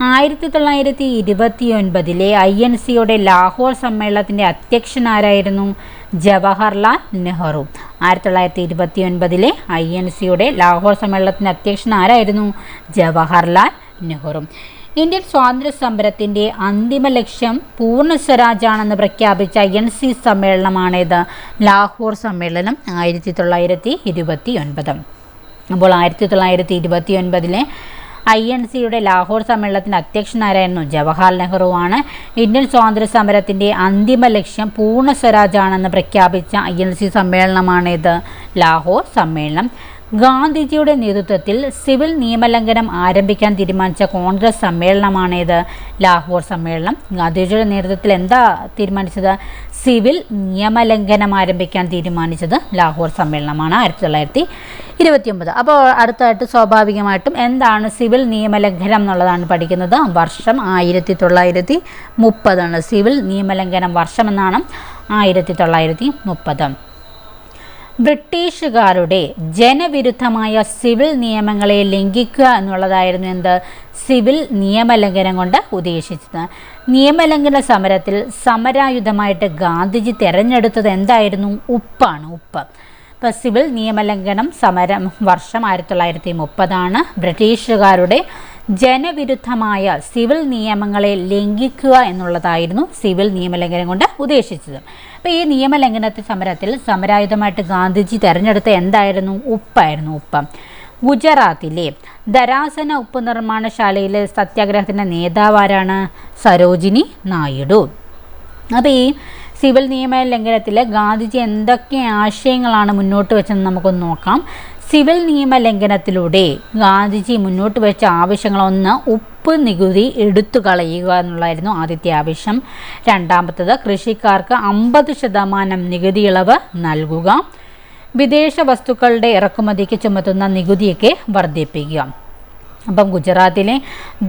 ആയിരത്തി തൊള്ളായിരത്തി ഇരുപത്തി ഒൻപതിലെ ഐ എൻ സിയുടെ ലാഹോർ സമ്മേളനത്തിന്റെ അധ്യക്ഷനാരായിരുന്നു ജവഹർലാൽ നെഹ്റു. ആയിരത്തി തൊള്ളായിരത്തി ഇരുപത്തി ഒൻപതിലെ ഐ എൻ സിയുടെ ലാഹോർ സമ്മേളനത്തിന് അധ്യക്ഷൻ ആരായിരുന്നു? ജവഹർലാൽ നെഹ്റു. ഇന്ത്യൻ സ്വാതന്ത്ര്യ സമരത്തിന്റെ അന്തിമ ലക്ഷ്യം പൂർണ സ്വരാജാണെന്ന് പ്രഖ്യാപിച്ച എൻ സി സമ്മേളനമാണിത്. ലാഹോർ സമ്മേളനം ആയിരത്തി തൊള്ളായിരത്തി ഇരുപത്തി ഒൻപത് അപ്പോൾ ആയിരത്തി തൊള്ളായിരത്തി ഇരുപത്തി ഒൻപതിലെ ഐ എൻ സിയുടെ ലാഹോർ സമ്മേളനത്തിന് അധ്യക്ഷനാരായിരുന്നു ജവഹർലാൽ നെഹ്റുവാണ്. ഇന്ത്യൻ സ്വാതന്ത്ര്യ സമരത്തിന്റെ അന്തിമ ലക്ഷ്യം പൂർണ സ്വരാജാണെന്ന് പ്രഖ്യാപിച്ച ഐ എൻ സി സമ്മേളനമാണിത്. ലാഹോർ സമ്മേളനം ഗാന്ധിജിയുടെ നേതൃത്വത്തിൽ സിവിൽ നിയമലംഘനം ആരംഭിക്കാൻ തീരുമാനിച്ച കോൺഗ്രസ് സമ്മേളനമാണിത്. ലാഹോർ സമ്മേളനം ഗാന്ധിജിയുടെ നേതൃത്വത്തിൽ എന്താ തീരുമാനിച്ചത്? സിവിൽ നിയമലംഘനം ആരംഭിക്കാൻ തീരുമാനിച്ചത് ലാഹോർ സമ്മേളനമാണ്. ആയിരത്തി തൊള്ളായിരത്തി ഇരുപത്തിയൊമ്പത്. അപ്പോൾ അടുത്തായിട്ട് സ്വാഭാവികമായിട്ടും എന്താണ് സിവിൽ നിയമലംഘനം എന്നുള്ളതാണ് പഠിക്കുന്നത്. വർഷം ആയിരത്തി തൊള്ളായിരത്തി മുപ്പതാണ് സിവിൽ നിയമലംഘനം വർഷം എന്നാണ് ആയിരത്തി തൊള്ളായിരത്തി മുപ്പത് ബ്രിട്ടീഷുകാരുടെ ജനവിരുദ്ധമായ സിവിൽ നിയമങ്ങളെ ലംഘിക്കുക എന്നുള്ളതായിരുന്നു എന്ത്? സിവിൽ നിയമലംഘനം കൊണ്ട് ഉദ്ദേശിച്ചത്. നിയമലംഘന സമരത്തിൽ സമരായുധമായിട്ട് ഗാന്ധിജി തിരഞ്ഞെടുത്തത് എന്തായിരുന്നു? ഉപ്പാണ് ഉപ്പ്. ഇപ്പോൾ സിവിൽ നിയമലംഘനം സമരം വർഷം ആയിരത്തി തൊള്ളായിരത്തി മുപ്പതാണ് ബ്രിട്ടീഷുകാരുടെ ജനവിരുദ്ധമായ സിവിൽ നിയമങ്ങളെ ലംഘിക്കുക എന്നുള്ളതായിരുന്നു സിവിൽ നിയമലംഘനം കൊണ്ട് ഉദ്ദേശിച്ചത്. അപ്പോൾ ഈ നിയമലംഘനത്തെ സമരത്തിൽ സമരായുധമായിട്ട് ഗാന്ധിജി തിരഞ്ഞെടുത്ത എന്തായിരുന്നു? ഉപ്പായിരുന്നു ഉപ്പ്. ഗുജറാത്തിലെ ദരാസന ഉപ്പ് നിർമ്മാണശാലയിലെ സത്യാഗ്രഹത്തിന്റെ നേതാവാരാണ് സരോജിനി നായിഡു. അപ്പോൾ ഈ സിവിൽ നിയമ ലംഘനത്തിൽ ഗാന്ധിജി എന്തൊക്കെ ആശയങ്ങളാണ് മുന്നോട്ട് വെച്ചതെന്ന് നമുക്കൊന്ന് നോക്കാം. സിവിൽ നിയമ ലംഘനത്തിലൂടെ ഗാന്ധിജി മുന്നോട്ട് വെച്ച ആവശ്യങ്ങളൊന്ന് ഉപ്പ് നികുതി എടുത്തു കളയുക എന്നുള്ളതായിരുന്നു ആദ്യത്തെ ആവശ്യം. രണ്ടാമത്തത് കൃഷിക്കാർക്ക് അമ്പത് ശതമാനം നികുതി ഇളവ് നൽകുക. വിദേശ വസ്തുക്കളുടെ ഇറക്കുമതിക്ക് ചുമത്തുന്ന നികുതിയൊക്കെ വർദ്ധിപ്പിക്കുക. അപ്പം ഗുജറാത്തിലെ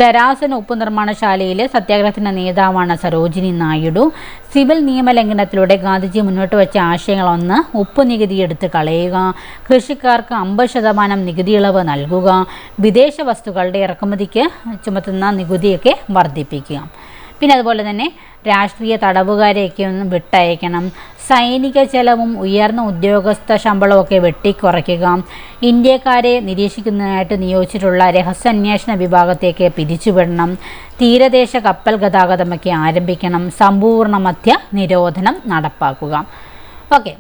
ദരാസൻ ഉപ്പ് നിർമ്മാണശാലയിലെ സത്യാഗ്രഹത്തിന്റെ നേതാവാണ് സരോജിനി നായിഡു. സിവിൽ നിയമലംഘനത്തിലൂടെ ഗാന്ധിജി മുന്നോട്ട് വെച്ച ആശയങ്ങളൊന്ന് ഉപ്പ് നികുതി എടുത്ത് കളയുക കൃഷിക്കാർക്ക് അമ്പത് ശതമാനം നികുതി ഇളവ് നൽകുക വിദേശ വസ്തുക്കളുടെ ഇറക്കുമതിക്ക് ചുമത്തുന്ന നികുതിയൊക്കെ വർദ്ധിപ്പിക്കുക. പിന്നെ അതുപോലെ തന്നെ രാഷ്ട്രീയ തടവുകാരെയൊക്കെ ഒന്ന് വിട്ടയക്കണം. സൈനിക ചെലവും ഉയർന്ന ഉദ്യോഗസ്ഥ ശമ്പളവും ശമ്പളമൊക്കെ വെട്ടിക്കുറയ്ക്കുക. ഇന്ത്യക്കാരെ നിരീക്ഷിക്കുന്നതിനായിട്ട് നിയോഗിച്ചിട്ടുള്ള രഹസ്യാന്വേഷണ വിഭാഗത്തേക്ക് പിരിച്ചുവിടണം. തീരദേശ കപ്പൽ ഗതാഗതമൊക്കെ ആരംഭിക്കണം. സമ്പൂർണ മധ്യ നിരോധനം നടപ്പാക്കുക. ഓക്കെ.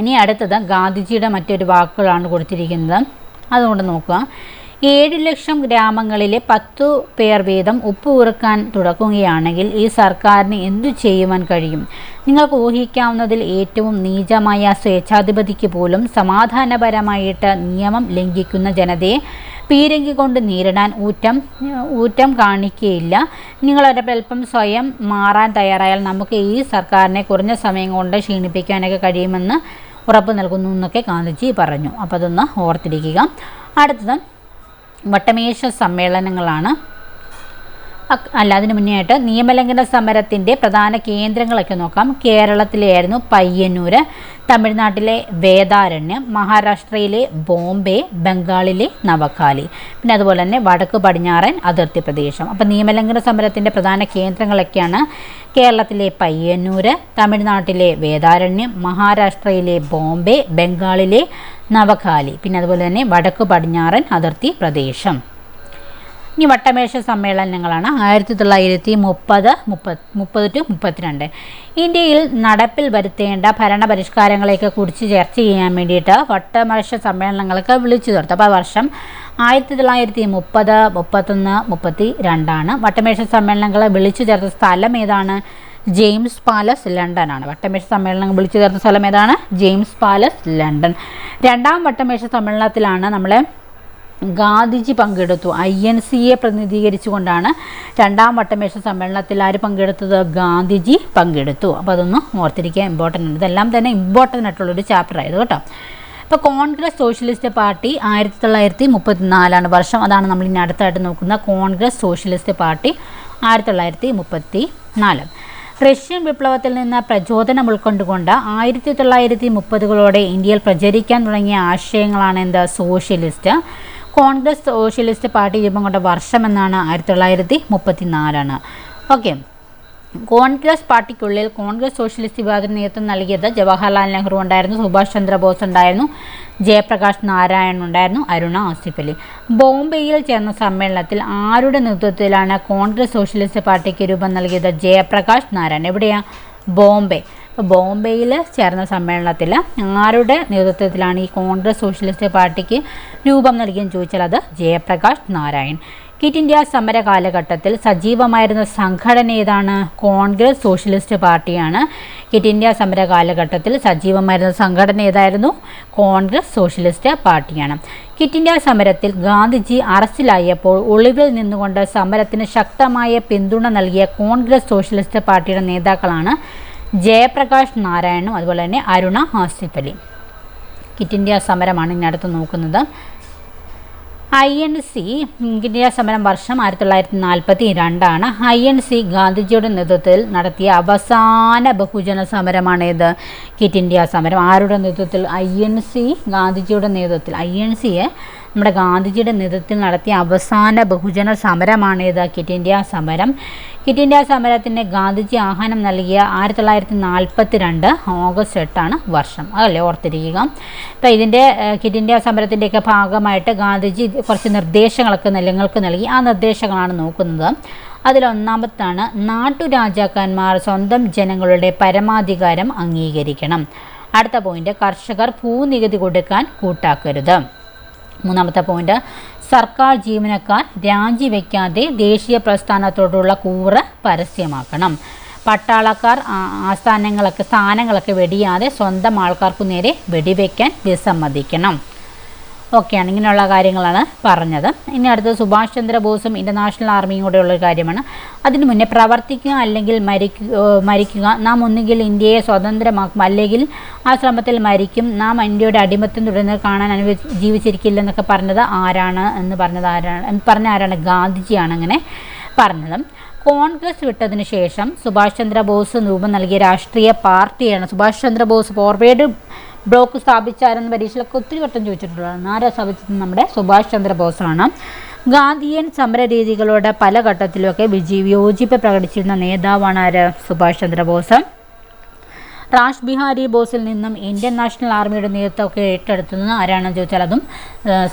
ഇനി അടുത്തത് ഗാന്ധിജിയുടെ മറ്റൊരു വാക്കുകളാണ് കൊടുത്തിരിക്കുന്നത്. അതുകൊണ്ട് നോക്കുക. ഏഴ് ലക്ഷം ഗ്രാമങ്ങളിലെ പത്തു പേർ വീതം ഉപ്പ് ഉറുക്കാൻ തുടങ്ങുകയാണെങ്കിൽ ഈ സർക്കാരിന് എന്തു ചെയ്യുവാൻ കഴിയും? നിങ്ങൾക്ക് ഊഹിക്കാവുന്നതിൽ ഏറ്റവും നീചമായ സ്വേച്ഛാധിപതിക്ക് പോലും സമാധാനപരമായിട്ട് നിയമം ലംഘിക്കുന്ന ജനതയെ പീരങ്കി കൊണ്ട് നേരിടാൻ ഊറ്റം ഊറ്റം കാണിക്കുകയില്ല. നിങ്ങളൊരൽപ്പം സ്വയം മാറാൻ തയ്യാറായാൽ നമുക്ക് ഈ സർക്കാരിനെ കുറഞ്ഞ സമയം കൊണ്ട് ക്ഷീണിപ്പിക്കാനൊക്കെ കഴിയുമെന്ന് ഉറപ്പ് നൽകുന്നു എന്നൊക്കെ ഗാന്ധിജി പറഞ്ഞു. അപ്പോൾ അതൊന്ന് ഓർത്തിരിക്കുക. അടുത്തത് വട്ടമേശ സമ്മേളനങ്ങളാണ് അല്ല അതിന് മുന്നേ ആയിട്ട് നിയമലംഘന സമരത്തിന്റെ പ്രധാന കേന്ദ്രങ്ങളൊക്കെ നോക്കാം. കേരളത്തിലെയായിരുന്നു പയ്യന്നൂർ തമിഴ്നാട്ടിലെ വേദാരണ്യം മഹാരാഷ്ട്രയിലെ ബോംബെ ബംഗാളിലെ നവകാലി പിന്നെ അതുപോലെ തന്നെ വടക്ക് പടിഞ്ഞാറൻ അതിർത്തി പ്രദേശം. അപ്പം നിയമലംഘന സമരത്തിന്റെ പ്രധാന കേന്ദ്രങ്ങളൊക്കെയാണ് കേരളത്തിലെ പയ്യന്നൂർ തമിഴ്നാട്ടിലെ വേദാരണ്യം മഹാരാഷ്ട്രയിലെ ബോംബെ ബംഗാളിലെ നവകാലി പിന്നെ അതുപോലെ തന്നെ വടക്ക് പടിഞ്ഞാറൻ അതിർത്തി പ്രദേശം. ഇനി വട്ടമേശ സമ്മേളനങ്ങളാണ് ആയിരത്തി തൊള്ളായിരത്തി മുപ്പത് മുപ്പത് മുപ്പത് ടു മുപ്പത്തിരണ്ട്. ഇന്ത്യയിൽ നടപ്പിൽ വരുത്തേണ്ട ഭരണപരിഷ്കാരങ്ങളെയൊക്കെ കുറിച്ച് ചർച്ച ചെയ്യാൻ വേണ്ടിയിട്ട് വട്ടമേശ സമ്മേളനങ്ങളൊക്കെ വിളിച്ചു ചേർത്തു. അപ്പോൾ വർഷം ആയിരത്തി തൊള്ളായിരത്തി മുപ്പത് മുപ്പത്തൊന്ന് മുപ്പത്തി രണ്ടാണ് വട്ടമേശ സമ്മേളനങ്ങളെ വിളിച്ചു ചേർത്ത സ്ഥലം ഏതാണ്? ജെയിംസ് പാലസ് ലണ്ടനാണ് വട്ടമേശ സമ്മേളനം വിളിച്ചു ചേർത്ത സ്ഥലം ഏതാണ്? James Palace London. രണ്ടാം വട്ടമേശ സമ്മേളനത്തിലാണ് നമ്മളെ ഗാന്ധിജി പങ്കെടുത്തു. ഐ എൻ സിയെ പ്രതിനിധീകരിച്ചുകൊണ്ടാണ് രണ്ടാം വട്ടമേശ സമ്മേളനത്തിൽ ആര് പങ്കെടുത്തത്? ഗാന്ധിജി പങ്കെടുത്തു. അപ്പോൾ അതൊന്ന് ഓർത്തിരിക്കുക ഇമ്പോർട്ടന്റ് ആണ്. ഇതെല്ലാം തന്നെ ഇമ്പോർട്ടന്റ് ആയിട്ടുള്ളൊരു ചാപ്റ്റർ ആയത് കേട്ടോ. അപ്പോൾ കോൺഗ്രസ് സോഷ്യലിസ്റ്റ് പാർട്ടി ആയിരത്തി തൊള്ളായിരത്തി മുപ്പത്തിനാലാണ് വർഷം. അതാണ് നമ്മൾ ഇനി അടുത്തായിട്ട് നോക്കുന്ന കോൺഗ്രസ് സോഷ്യലിസ്റ്റ് പാർട്ടി ആയിരത്തി തൊള്ളായിരത്തി മുപ്പത്തി നാല് റഷ്യൻ വിപ്ലവത്തിൽ നിന്ന് പ്രചോദനം ഉൾക്കൊണ്ടുകൊണ്ട് ആയിരത്തി തൊള്ളായിരത്തി മുപ്പതുകളോടെ ഇന്ത്യയിൽ പ്രചരിക്കാൻ തുടങ്ങിയ ആശയങ്ങളാണ് എന്താ? സോഷ്യലിസ്റ്റ്. കോൺഗ്രസ് സോഷ്യലിസ്റ്റ് പാർട്ടി രൂപം കൊണ്ട വർഷം എന്നാണ് ആയിരത്തി തൊള്ളായിരത്തി മുപ്പത്തി നാലാണ് ഓക്കെ. കോൺഗ്രസ് പാർട്ടിക്കുള്ളിൽ കോൺഗ്രസ് സോഷ്യലിസ്റ്റ് വിഭാഗത്തിന് നേതൃത്വം നൽകിയത് ജവഹർലാൽ നെഹ്റു ഉണ്ടായിരുന്നു സുഭാഷ് ചന്ദ്രബോസ് ഉണ്ടായിരുന്നു ജയപ്രകാശ് നാരായൺ ഉണ്ടായിരുന്നു അരുണ ആസിഫ് അലി. ബോംബെയിൽ ചേർന്ന സമ്മേളനത്തിൽ ആരുടെ നേതൃത്വത്തിലാണ് കോൺഗ്രസ് സോഷ്യലിസ്റ്റ് പാർട്ടിക്ക് രൂപം നൽകിയത് ജയപ്രകാശ് നാരായൺ എവിടെയാണ് ബോംബെ. ബോംബെയിൽ ചേർന്ന സമ്മേളനത്തിൽ ആരുടെ നേതൃത്വത്തിലാണ് ഈ കോൺഗ്രസ് സോഷ്യലിസ്റ്റ് പാർട്ടിക്ക് രൂപം നൽകിയെന്ന് ചോദിച്ചാൽ അത് ജയപ്രകാശ് നാരായൺ. കിറ്റ് ഇന്ത്യ സമര കാലഘട്ടത്തിൽ സജീവമായിരുന്ന സംഘടന ഏതാണ്? കോൺഗ്രസ് സോഷ്യലിസ്റ്റ് പാർട്ടിയാണ്. കിറ്റ് ഇന്ത്യ സമര കാലഘട്ടത്തിൽ സജീവമായിരുന്ന സംഘടന ഏതായിരുന്നു? കോൺഗ്രസ് സോഷ്യലിസ്റ്റ് പാർട്ടിയാണ്. കിറ്റ് ഇന്ത്യ സമരത്തിൽ ഗാന്ധിജി അറസ്റ്റിലായപ്പോൾ ഒളിവിൽ നിന്നുകൊണ്ട് സമരത്തിന് ശക്തമായ പിന്തുണ നൽകിയ കോൺഗ്രസ് സോഷ്യലിസ്റ്റ് പാർട്ടിയുടെ നേതാക്കളാണ് ജയപ്രകാശ് നാരായണും അതുപോലെ തന്നെ അരുണ ആസിഫ് അലി ക്വിറ്റ് ഇന്ത്യ സമരമാണ് ഇതിനടുത്ത് നോക്കുന്നത്. ഐ എൻ സി ഇന്ത്യ സമരം വർഷം ആയിരത്തി തൊള്ളായിരത്തി നാൽപ്പത്തി രണ്ടാണ് ഐ എൻ സി ഗാന്ധിജിയുടെ നേതൃത്വത്തിൽ നടത്തിയ അവസാന ബഹുജന സമരമാണ് ഏത് കിറ്റ് ഇന്ത്യ സമരം ആരുടെ നേതൃത്വത്തിൽ? ഐ എൻ സി ഗാന്ധിജിയുടെ നേതൃത്വത്തിൽ. ഐ എൻ സിയെ നമ്മുടെ ഗാന്ധിജിയുടെ നേതൃത്വത്തിൽ നടത്തിയ അവസാന ബഹുജന സമരമാണ് ഇത്. കിറ്റ് ഇന്ത്യ സമരം കിറ്റ് ഇന്ത്യ സമരത്തിന് ഗാന്ധിജി ആഹ്വാനം നൽകിയ ആയിരത്തി തൊള്ളായിരത്തി നാൽപ്പത്തി രണ്ട് ഓഗസ്റ്റ് എട്ടാണ് വർഷം. അതല്ലേ ഓർത്തിരിക്കുക. അപ്പോൾ ഇതിന്റെ ക്വിറ്റ് ഇന്ത്യ സമരത്തിന്റെയൊക്കെ ഭാഗമായിട്ട് ഗാന്ധിജി കുറച്ച് നിർദ്ദേശങ്ങളൊക്കെ നിലങ്ങൾക്ക് നൽകി. ആ നിർദ്ദേശങ്ങളാണ് നോക്കുന്നത്. അതിലൊന്നാമത്താണ് നാട്ടുരാജാക്കന്മാർ സ്വന്തം ജനങ്ങളുടെ പരമാധികാരം അംഗീകരിക്കണം. അടുത്ത പോയിന്റ് കർഷകർ ഭൂനികുതി കൊടുക്കാൻ കൂട്ടാക്കരുത്. മൂന്നാമത്തെ പോയിന്റ് സർക്കാർ ജീവനക്കാർ രാജിവെക്കാതെ ദേശീയ പ്രസ്ഥാനത്തോടുള്ള കൂറ് പരസ്യമാക്കണം. പട്ടാളക്കാർ ആസ്ഥാനങ്ങളൊക്കെ സ്ഥാനങ്ങളൊക്കെ വെടിയാതെ സ്വന്തം ആൾക്കാർക്കു നേരെ വെടിവെക്കാൻ വിസമ്മതിക്കണം. ഓക്കെയാണ് ഇങ്ങനെയുള്ള കാര്യങ്ങളാണ് പറഞ്ഞത്. ഇനി അടുത്തത് സുഭാഷ് ചന്ദ്രബോസും ഇന്റർനാഷണൽ ആർമിയും കൂടെയുള്ള കാര്യമാണ്. അതിനു മുന്നേ പ്രവർത്തിക്കുക അല്ലെങ്കിൽ മരിക്കുക മരിക്കുക നാം ഒന്നുകിൽ ഇന്ത്യയെ സ്വതന്ത്രമാക്കും അല്ലെങ്കിൽ ആ ശ്രമത്തിൽ മരിക്കും. നാം ഇന്ത്യയുടെ അടിമത്തം തുടർന്ന് കാണാൻ അനുവ ജീവിച്ചിരിക്കില്ലെന്നൊക്കെ പറഞ്ഞത് ആരാണ് എന്ന് പറഞ്ഞത് ആരാണ് പറഞ്ഞ ആരാണ്? ഗാന്ധിജിയാണ് അങ്ങനെ പറഞ്ഞത്. കോൺഗ്രസ് വിട്ടതിന് ശേഷം സുഭാഷ് ചന്ദ്രബോസ് രൂപം നൽകിയ രാഷ്ട്രീയ പാർട്ടിയാണ്. സുഭാഷ് ചന്ദ്രബോസ് ഫോർവേഡ് ബ്ലോക്ക് സ്ഥാപിച്ചായിരുന്നു പരീക്ഷയിലൊക്കെ ഒത്തിരി വട്ടം ചോദിച്ചിട്ടുള്ളതാണ്. ആരാ സ്ഥാപിച്ചത് നമ്മുടെ സുഭാഷ് ചന്ദ്രബോസാണ്. ഗാന്ധിയൻ സമര രീതികളുടെ പല ഘട്ടത്തിലുമൊക്കെ വിജി വിയോജിപ്പ് പ്രകടിച്ചിരുന്ന നേതാവാണ് ആര്? സുഭാഷ് ചന്ദ്രബോസ്. റാഷ് ബിഹാരി ബോസിൽ നിന്നും ഇന്ത്യൻ നാഷണൽ ആർമിയുടെ നേതൃത്വമൊക്കെ ഏറ്റെടുത്തത് ആരാണെന്ന് ചോദിച്ചാൽ അതും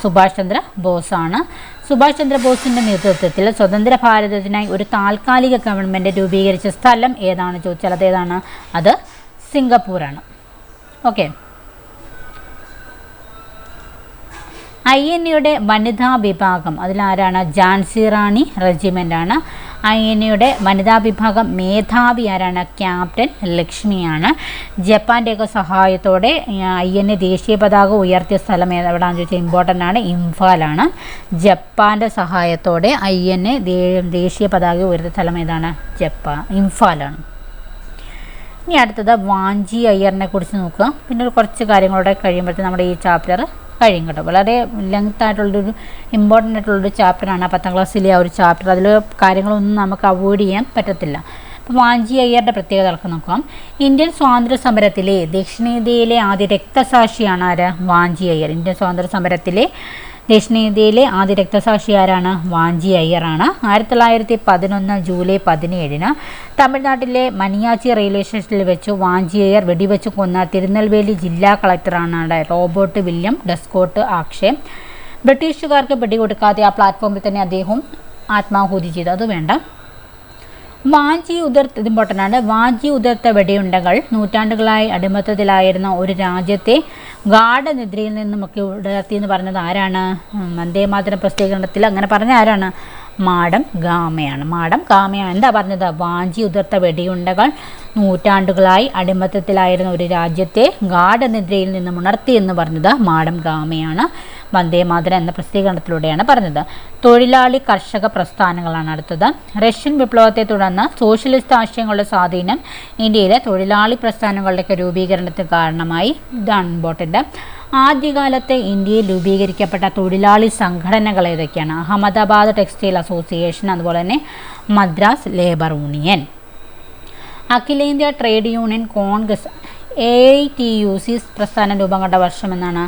സുഭാഷ് ചന്ദ്ര ബോസാണ് സുഭാഷ് ചന്ദ്ര ബോസിന്റെ നേതൃത്വത്തിൽ സ്വതന്ത്ര ഭാരതത്തിനായി ഒരു താൽക്കാലിക ഗവൺമെന്റ് രൂപീകരിച്ച സ്ഥലം ഏതാണെന്ന് ചോദിച്ചാൽ ഏതാണ് അത് സിംഗപ്പൂരാണ്. ഓക്കെ. ഐ എൻ യുടെ വനിതാ വിഭാഗം. അതിലാരാണ്? ജാൻസി റാണി റെജിമെന്റ് ആണ് ഐ എൻ യുടെ വനിതാ വിഭാഗം മേധാവി ആരാണ്? ക്യാപ്റ്റൻ ലക്ഷ്മിയാണ്. ജപ്പാന്റെയൊക്കെ സഹായത്തോടെ ഐ എൻ എ ദേശീയ പതാക ഉയർത്തിയ സ്ഥലം എവിടെയാണെന്ന് ചോദിച്ചാൽ ഇമ്പോർട്ടന്റ് ആണ്. ഇംഫാലാണ്. ജപ്പാന്റെ സഹായത്തോടെ ഐ എൻ എ ദേശീയ പതാക ഉയർത്തിയ സ്ഥലം ഏതാണ്? ജപ്പാൻ ഇംഫാലാണ്. ഇനി അടുത്തത് വാഞ്ചി അയ്യറിനെ കുറിച്ച് നോക്കുക. പിന്നെ കുറച്ച് കാര്യങ്ങളോടെ കഴിയുമ്പോഴത്തേക്ക് നമ്മുടെ ഈ ചാപ്റ്റർ കഴിയും കേട്ടോ. വളരെ ലെങ്ത് ആയിട്ടുള്ളൊരു ഇമ്പോർട്ടന്റ് ആയിട്ടുള്ളൊരു ചാപ്റ്ററാണ് പത്താം ക്ലാസ്സിലെ ആ ഒരു ചാപ്റ്റർ അതിൽ കാര്യങ്ങളൊന്നും നമുക്ക് അവോയ്ഡ് ചെയ്യാൻ പറ്റത്തില്ല. അപ്പോൾ വാഞ്ചി അയ്യരുടെ പ്രത്യേകതകളൊക്കെ നോക്കാം. ഇന്ത്യൻ സ്വാതന്ത്ര്യ സമരത്തിലെ ദക്ഷിണേന്ത്യയിലെ ആദ്യ രക്തസാക്ഷിയാണ് ആര്? വാഞ്ചി അയ്യർ. ഇന്ത്യൻ സ്വാതന്ത്ര്യ സമരത്തിലെ ദക്ഷിണേന്ത്യയിലെ ആദ്യ രക്തസാക്ഷി ആരാണ് വാഞ്ചി അയ്യറാണ്. ആയിരത്തി തൊള്ളായിരത്തി പതിനൊന്ന് ജൂലൈ പതിനേഴിന് തമിഴ്നാട്ടിലെ മനിയാച്ചി റെയിൽവേ സ്റ്റേഷനിൽ വെച്ച് വാഞ്ചി അയ്യർ വെടിവെച്ച് കൊന്ന തിരുനെൽവേലി ജില്ലാ കളക്ടറാണ് റോബോട്ട് വില്യം ഡെസ്കോട്ട് ആക്ഷേ. ബ്രിട്ടീഷുകാർക്ക് പിടികൊടുക്കാതെ ആ പ്ലാറ്റ്ഫോമിൽ തന്നെ അദ്ദേഹം ആത്മാഹൂതി ചെയ്തു. അത് വേണ്ട. വാഞ്ചി ഉതിർത്ത് ഇത് ഇമ്പോർട്ടന്റ് ആണ്. വാഞ്ചി ഉതിർത്ത വെടിയുണ്ടകൾ നൂറ്റാണ്ടുകളായി അടിമത്തത്തിലായിരുന്ന ഒരു രാജ്യത്തെ ഗാഠനിദ്രയിൽ നിന്നുമൊക്കെ ഉടർത്തി എന്ന് പറഞ്ഞത് ആരാണ്? വന്ദേമാതരം പ്രസിദ്ധീകരണത്തിൽ അങ്ങനെ പറഞ്ഞ ആരാണ്? മാടം ഗാമയാണ്. മാടം ഗാമയാണ്. എന്താ പറഞ്ഞത്? വാഞ്ചി ഉതിർത്ത വെടിയുണ്ടകൾ നൂറ്റാണ്ടുകളായി അടിമത്തത്തിലായിരുന്ന ഒരു രാജ്യത്തെ ഗാഠനിദ്രയിൽ നിന്നും ഉണർത്തി എന്ന് പറഞ്ഞത് മാടം ഗാമയാണ്. വന്ദേമാതരം എന്ന പ്രസിദ്ധീകരണത്തിലൂടെയാണ് പറഞ്ഞത്. തൊഴിലാളി കർഷക പ്രസ്ഥാനങ്ങളാണ് അടുത്തത്. റഷ്യൻ വിപ്ലവത്തെ തുടർന്ന് സോഷ്യലിസ്റ്റ് ആശയങ്ങളുടെ സ്വാധീനം ഇന്ത്യയിലെ തൊഴിലാളി പ്രസ്ഥാനങ്ങളുടെയൊക്കെ രൂപീകരണത്തിന് കാരണമായി. ഇതാണ് ഇമ്പോർട്ടന്റ് ആദ്യകാലത്തെ ഇന്ത്യയിൽ രൂപീകരിക്കപ്പെട്ട തൊഴിലാളി സംഘടനകൾ ഏതൊക്കെയാണ്? അഹമ്മദാബാദ് ടെക്സ്റ്റൈൽ അസോസിയേഷൻ അതുപോലെ തന്നെ മദ്രാസ് ലേബർ യൂണിയൻ. അഖിലേന്ത്യാ trade union Congress A I T U C പ്രസ്ഥാനം രൂപം കൊണ്ട വർഷം എന്നാണ്.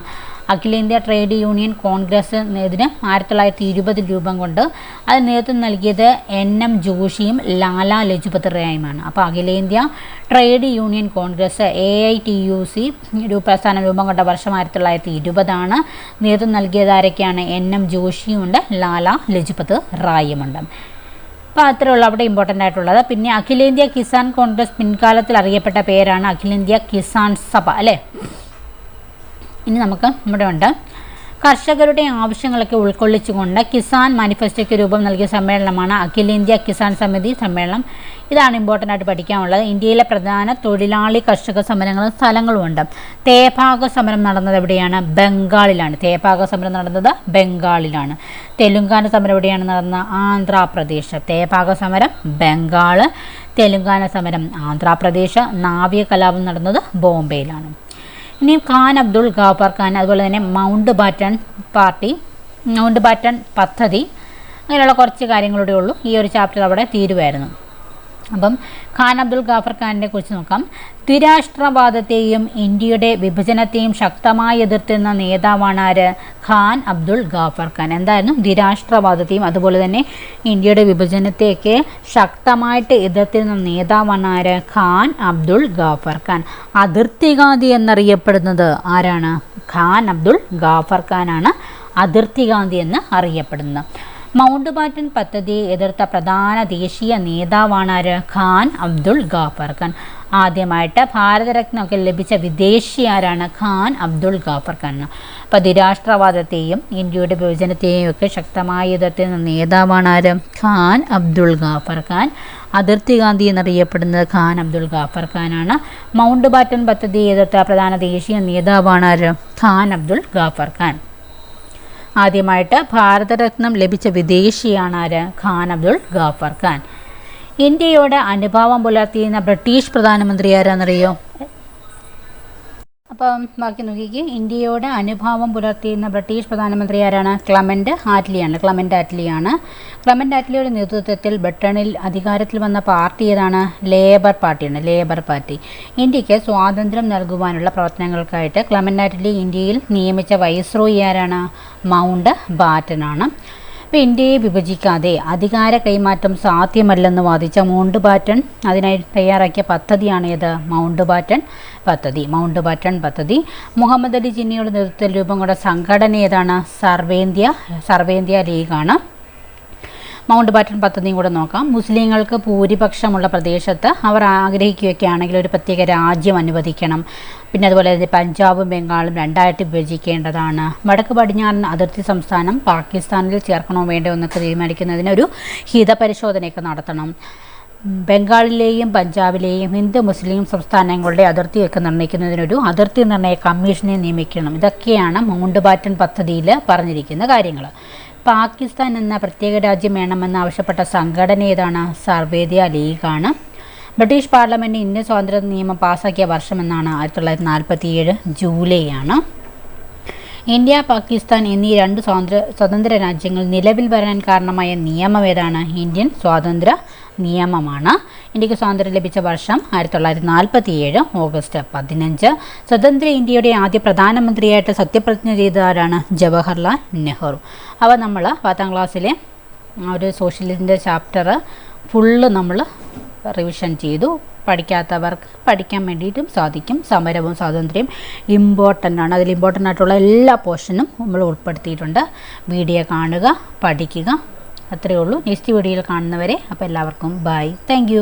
അഖിലേന്ത്യാ ട്രേഡ് യൂണിയൻ കോൺഗ്രസ് ഇതിന് ആയിരത്തി തൊള്ളായിരത്തി ഇരുപത് രൂപം കൊണ്ട് അത് നേതൃത്വം നൽകിയത് എൻ എം ജോഷിയും ലാലാ ലജ്പത് റായുമാണ് അപ്പോൾ അഖിലേന്ത്യാ trade union Congress A I T U C പ്രസ്ഥാനം രൂപം കൊണ്ട വർഷം ആയിരത്തി തൊള്ളായിരത്തി ഇരുപതാണ് നേതൃത്വം നൽകിയത് ആരൊക്കെയാണ്? എൻ എം ജോഷിയുമുണ്ട് ലാലാ ലജ്പത് റായുമുണ്ട് അപ്പോൾ അത്രേ ഉള്ളൂ അവിടെ ഇമ്പോർട്ടന്റ് ആയിട്ടുള്ളത്. പിന്നെ അഖിലേന്ത്യാ കിസാൻ കോൺഗ്രസ് പിൻകാലത്തിൽ അറിയപ്പെട്ട പേരാണ് അഖിലേന്ത്യാ കിസാൻ സഭ അല്ലേ? ഇനി നമുക്ക് ഇവിടെ ഉണ്ട്. കർഷകരുടെ ആവശ്യങ്ങളൊക്കെ ഉൾക്കൊള്ളിച്ചുകൊണ്ട് കിസാൻ മാനിഫെസ്റ്റോയ്ക്ക് രൂപം നൽകിയ സമ്മേളനമാണ് അഖിലേന്ത്യാ കിസാൻ സമിതി സമ്മേളനം. ഇതാണ് ഇമ്പോർട്ടന്റ് ആയിട്ട് പഠിക്കാനുള്ളത്. ഇന്ത്യയിലെ പ്രധാന തൊഴിലാളി കർഷക സമരങ്ങളും സ്ഥലങ്ങളും ഉണ്ട്. തേഭാഗ സമരം നടന്നത് എവിടെയാണ്? ബംഗാളിലാണ്. തേഭാഗ സമരം നടന്നത് ബംഗാളിലാണ്. തെലുങ്കാന സമരം എവിടെയാണ് നടന്നത് ആന്ധ്രാപ്രദേശ്. തേഭാഗ സമരം ബംഗാൾ തെലുങ്കാന സമരം ആന്ധ്രാപ്രദേശ്. നാവിക കലാപം നടന്നത് ബോംബെയിലാണ്. ഇനി ഖാൻ അബ്ദുൾ ഗാഫർ ഖാൻ അതുപോലെ തന്നെ Mountbatten party Mountbatten പദ്ധതി അങ്ങനെയുള്ള കുറച്ച് കാര്യങ്ങളൂടെ ഉള്ളൂ ഈ ഒരു ചാപ്റ്റർ അവിടെ തീരുമായിരുന്നു അപ്പം ഖാൻ അബ്ദുൾ ഗാഫർ ഖാനിനെ കുറിച്ച് നോക്കാം. ദ്വിരാഷ്ട്രവാദത്തെയും ഇന്ത്യയുടെ വിഭജനത്തെയും ശക്തമായി എതിർത്തുന്ന നേതാവാണ് ആര്? ഖാൻ അബ്ദുൾ ഗാഫർ ഖാൻ. എന്തായിരുന്നു? ദ്വിരാഷ്ട്രവാദത്തെയും അതുപോലെ തന്നെ ഇന്ത്യയുടെ വിഭജനത്തെയൊക്കെ ശക്തമായിട്ട് എതിർത്തിരുന്ന നേതാവാണ് ആര്? ഖാൻ അബ്ദുൾ ഗാഫർ ഖാൻ. അതിർത്തിഗാന്ധി എന്നറിയപ്പെടുന്നത് ആരാണ്? ഖാൻ അബ്ദുൾ ഗാഫർ ഖാനാണ് അതിർത്തിഗാന്ധി എന്ന് അറിയപ്പെടുന്നത്. മൗണ്ട് ബാറ്റൻ പദ്ധതിയെ എതിർത്ത പ്രധാന ദേശീയ നേതാവാണ് ഖാൻ അബ്ദുൾ ഗാഫർ. ഖാൻ. ആദ്യമായിട്ട് ഭാരതരത്നമൊക്കെ ലഭിച്ച വിദേശിയാരാണ് ഖാൻ അബ്ദുൾ ഗാഫർ ഖാൻ. അപ്പോൾ ഇന്ത്യയുടെ വിഭജനത്തെയും ഒക്കെ ശക്തമായി എതിർത്തിരുന്ന നേതാവാണ് ആര്? ഖാൻ അബ്ദുൾ ഗാഫർ ഖാൻ. അതിർത്തി ഗാന്ധി എന്നറിയപ്പെടുന്നത് ഖാൻ അബ്ദുൾ ഗാഫർ ഖാനാണ് മൗണ്ട് ബാറ്റൻ പദ്ധതിയെ എതിർത്ത പ്രധാന ദേശീയ നേതാവാണ് ആര്? ഖാൻ അബ്ദുൾ ഗാഫർ ഖാൻ. ആദ്യമായിട്ട് ഭാരതരത്നം ലഭിച്ച വിദേശിയാണ് ആര്? ഖാൻ അബ്ദുൾ ഗാഫർ ഖാൻ. ഇന്ത്യയോട് അനുഭാവം പുലർത്തിയിരുന്ന ബ്രിട്ടീഷ് പ്രധാനമന്ത്രി ആരാന്നറിയോ? അപ്പം ബാക്കി നോക്കിക്ക് ഇന്ത്യയോട് അനുഭാവം പുലർത്തിയിരുന്ന ബ്രിട്ടീഷ് പ്രധാനമന്ത്രി ആരാണ്? ക്ലമന്റ് ആറ്റ്ലിയാണ് ക്ലമന്റ് ആറ്റ്ലിയാണ്. ക്ലമന്റ് ആറ്റ്ലിയുടെ നേതൃത്വത്തിൽ ബ്രിട്ടനിൽ അധികാരത്തിൽ വന്ന പാർട്ടി ഏതാണ്? ലേബർ പാർട്ടിയാണ് ലേബർ പാർട്ടി. ഇന്ത്യയ്ക്ക് സ്വാതന്ത്ര്യം നൽകുവാനുള്ള പ്രവർത്തനങ്ങൾക്കായിട്ട് ക്ലമന്റ് ആറ്റ്ലി ഇന്ത്യയിൽ നിയമിച്ച വൈസ്രോയി ആരാണ്? മൗണ്ട് ബാറ്റനാണ്. അപ്പോൾ ഇന്ത്യയെ വിഭജിക്കാതെ അധികാര കൈമാറ്റം സാധ്യമല്ലെന്ന് വാദിച്ച മൗണ്ട് ബാറ്റൺ അതിനായി തയ്യാറാക്കിയ പദ്ധതിയാണ് ഏത് മൗണ്ട് ബാറ്റൺ പദ്ധതി മൗണ്ട് ബാറ്റൺ പദ്ധതി. മുഹമ്മദ് അലി ജിന്നയുടെ നേതൃത്വത്തിൽ രൂപം കൊണ്ട സംഘടന ഏതാണ്? സർവേന്ത്യ സർവേന്ത്യ ലീഗാണ്. മൗണ്ട് ബാറ്റൺ പദ്ധതിയും കൂടെ നോക്കാം. മുസ്ലിങ്ങൾക്ക് ഭൂരിപക്ഷമുള്ള പ്രദേശത്ത് അവർ ആഗ്രഹിക്കുകയൊക്കെ ആണെങ്കിൽ ഒരു പ്രത്യേക രാജ്യം അനുവദിക്കണം. പിന്നെ അതുപോലെ തന്നെ പഞ്ചാബും ബംഗാളും രണ്ടായിട്ട് വിഭജിക്കേണ്ടതാണ്. വടക്ക് പടിഞ്ഞാറൻ അതിർത്തി സംസ്ഥാനം പാകിസ്ഥാനിൽ ചേർക്കണോ വേണ്ടോ എന്നൊക്കെ തീരുമാനിക്കുന്നതിന് തീരുമാനിക്കുന്നതിനൊരു ഹിതപരിശോധനയൊക്കെ നടത്തണം. ബംഗാളിലെയും പഞ്ചാബിലെയും ഹിന്ദു മുസ്ലിം സംസ്ഥാനങ്ങളുടെ അതിർത്തിയൊക്കെ നിർണയിക്കുന്നതിനൊരു അതിർത്തി നിർണയ കമ്മീഷനെ നിയമിക്കണം. ഇതൊക്കെയാണ് മൗണ്ട് ബാറ്റൺ പദ്ധതിയിൽ പറഞ്ഞിരിക്കുന്ന കാര്യങ്ങൾ പാകിസ്ഥാൻ എന്ന പ്രത്യേക രാജ്യം വേണമെന്ന് ആവശ്യപ്പെട്ട സംഘടന ഏതാണ്? സർവേദിയ ലീഗാണ്. ബ്രിട്ടീഷ് പാർലമെന്റ് ഇന്ത്യൻ സ്വാതന്ത്ര്യ നിയമം പാസാക്കിയ വർഷം എന്നാണ് ആയിരത്തി തൊള്ളായിരത്തി നാൽപ്പത്തി ഏഴ് ജൂലൈ ആണ് ഇന്ത്യ പാകിസ്ഥാൻ എന്നീ രണ്ട് സ്വാതന്ത്ര്യ സ്വതന്ത്ര രാജ്യങ്ങൾ നിലവിൽ വരാൻ കാരണമായ നിയമം ഏതാണ്? ഇന്ത്യൻ സ്വാതന്ത്ര്യ നിയമമാണ്. ഇന്ത്യയ്ക്ക് സ്വാതന്ത്ര്യം ലഭിച്ച വർഷം ആയിരത്തി തൊള്ളായിരത്തി നാൽപ്പത്തി ഏഴ് ഓഗസ്റ്റ് പതിനഞ്ച്. സ്വതന്ത്ര ഇന്ത്യയുടെ ആദ്യ പ്രധാനമന്ത്രിയായിട്ട് സത്യപ്രതിജ്ഞ ചെയ്ത ആരാണ്? ജവഹർലാൽ നെഹ്റു. അവ നമ്മൾ പത്താം ക്ലാസ്സിലെ ഒരു സോഷ്യലിന്റെ ചാപ്റ്റർ ഫുള്ള് നമ്മൾ റിവിഷൻ ചെയ്തു. പഠിക്കാത്തവർക്ക് പഠിക്കാൻ വേണ്ടിയിട്ടും സാധിക്കും. സമരവും സ്വാതന്ത്ര്യം ഇമ്പോർട്ടന്റ് ആണ്. അതിൽ ഇമ്പോർട്ടന്റ് ആയിട്ടുള്ള എല്ലാ പോർഷനും നമ്മൾ ഉൾപ്പെടുത്തിയിട്ടുണ്ട്. വീഡിയോ കാണുക പഠിക്കുക. അത്രയേ ഉള്ളൂ. നെക്സ്റ്റ് വീഡിയോയിൽ കാണുന്നവരെ അപ്പോൾ എല്ലാവർക്കും ബൈ താങ്ക്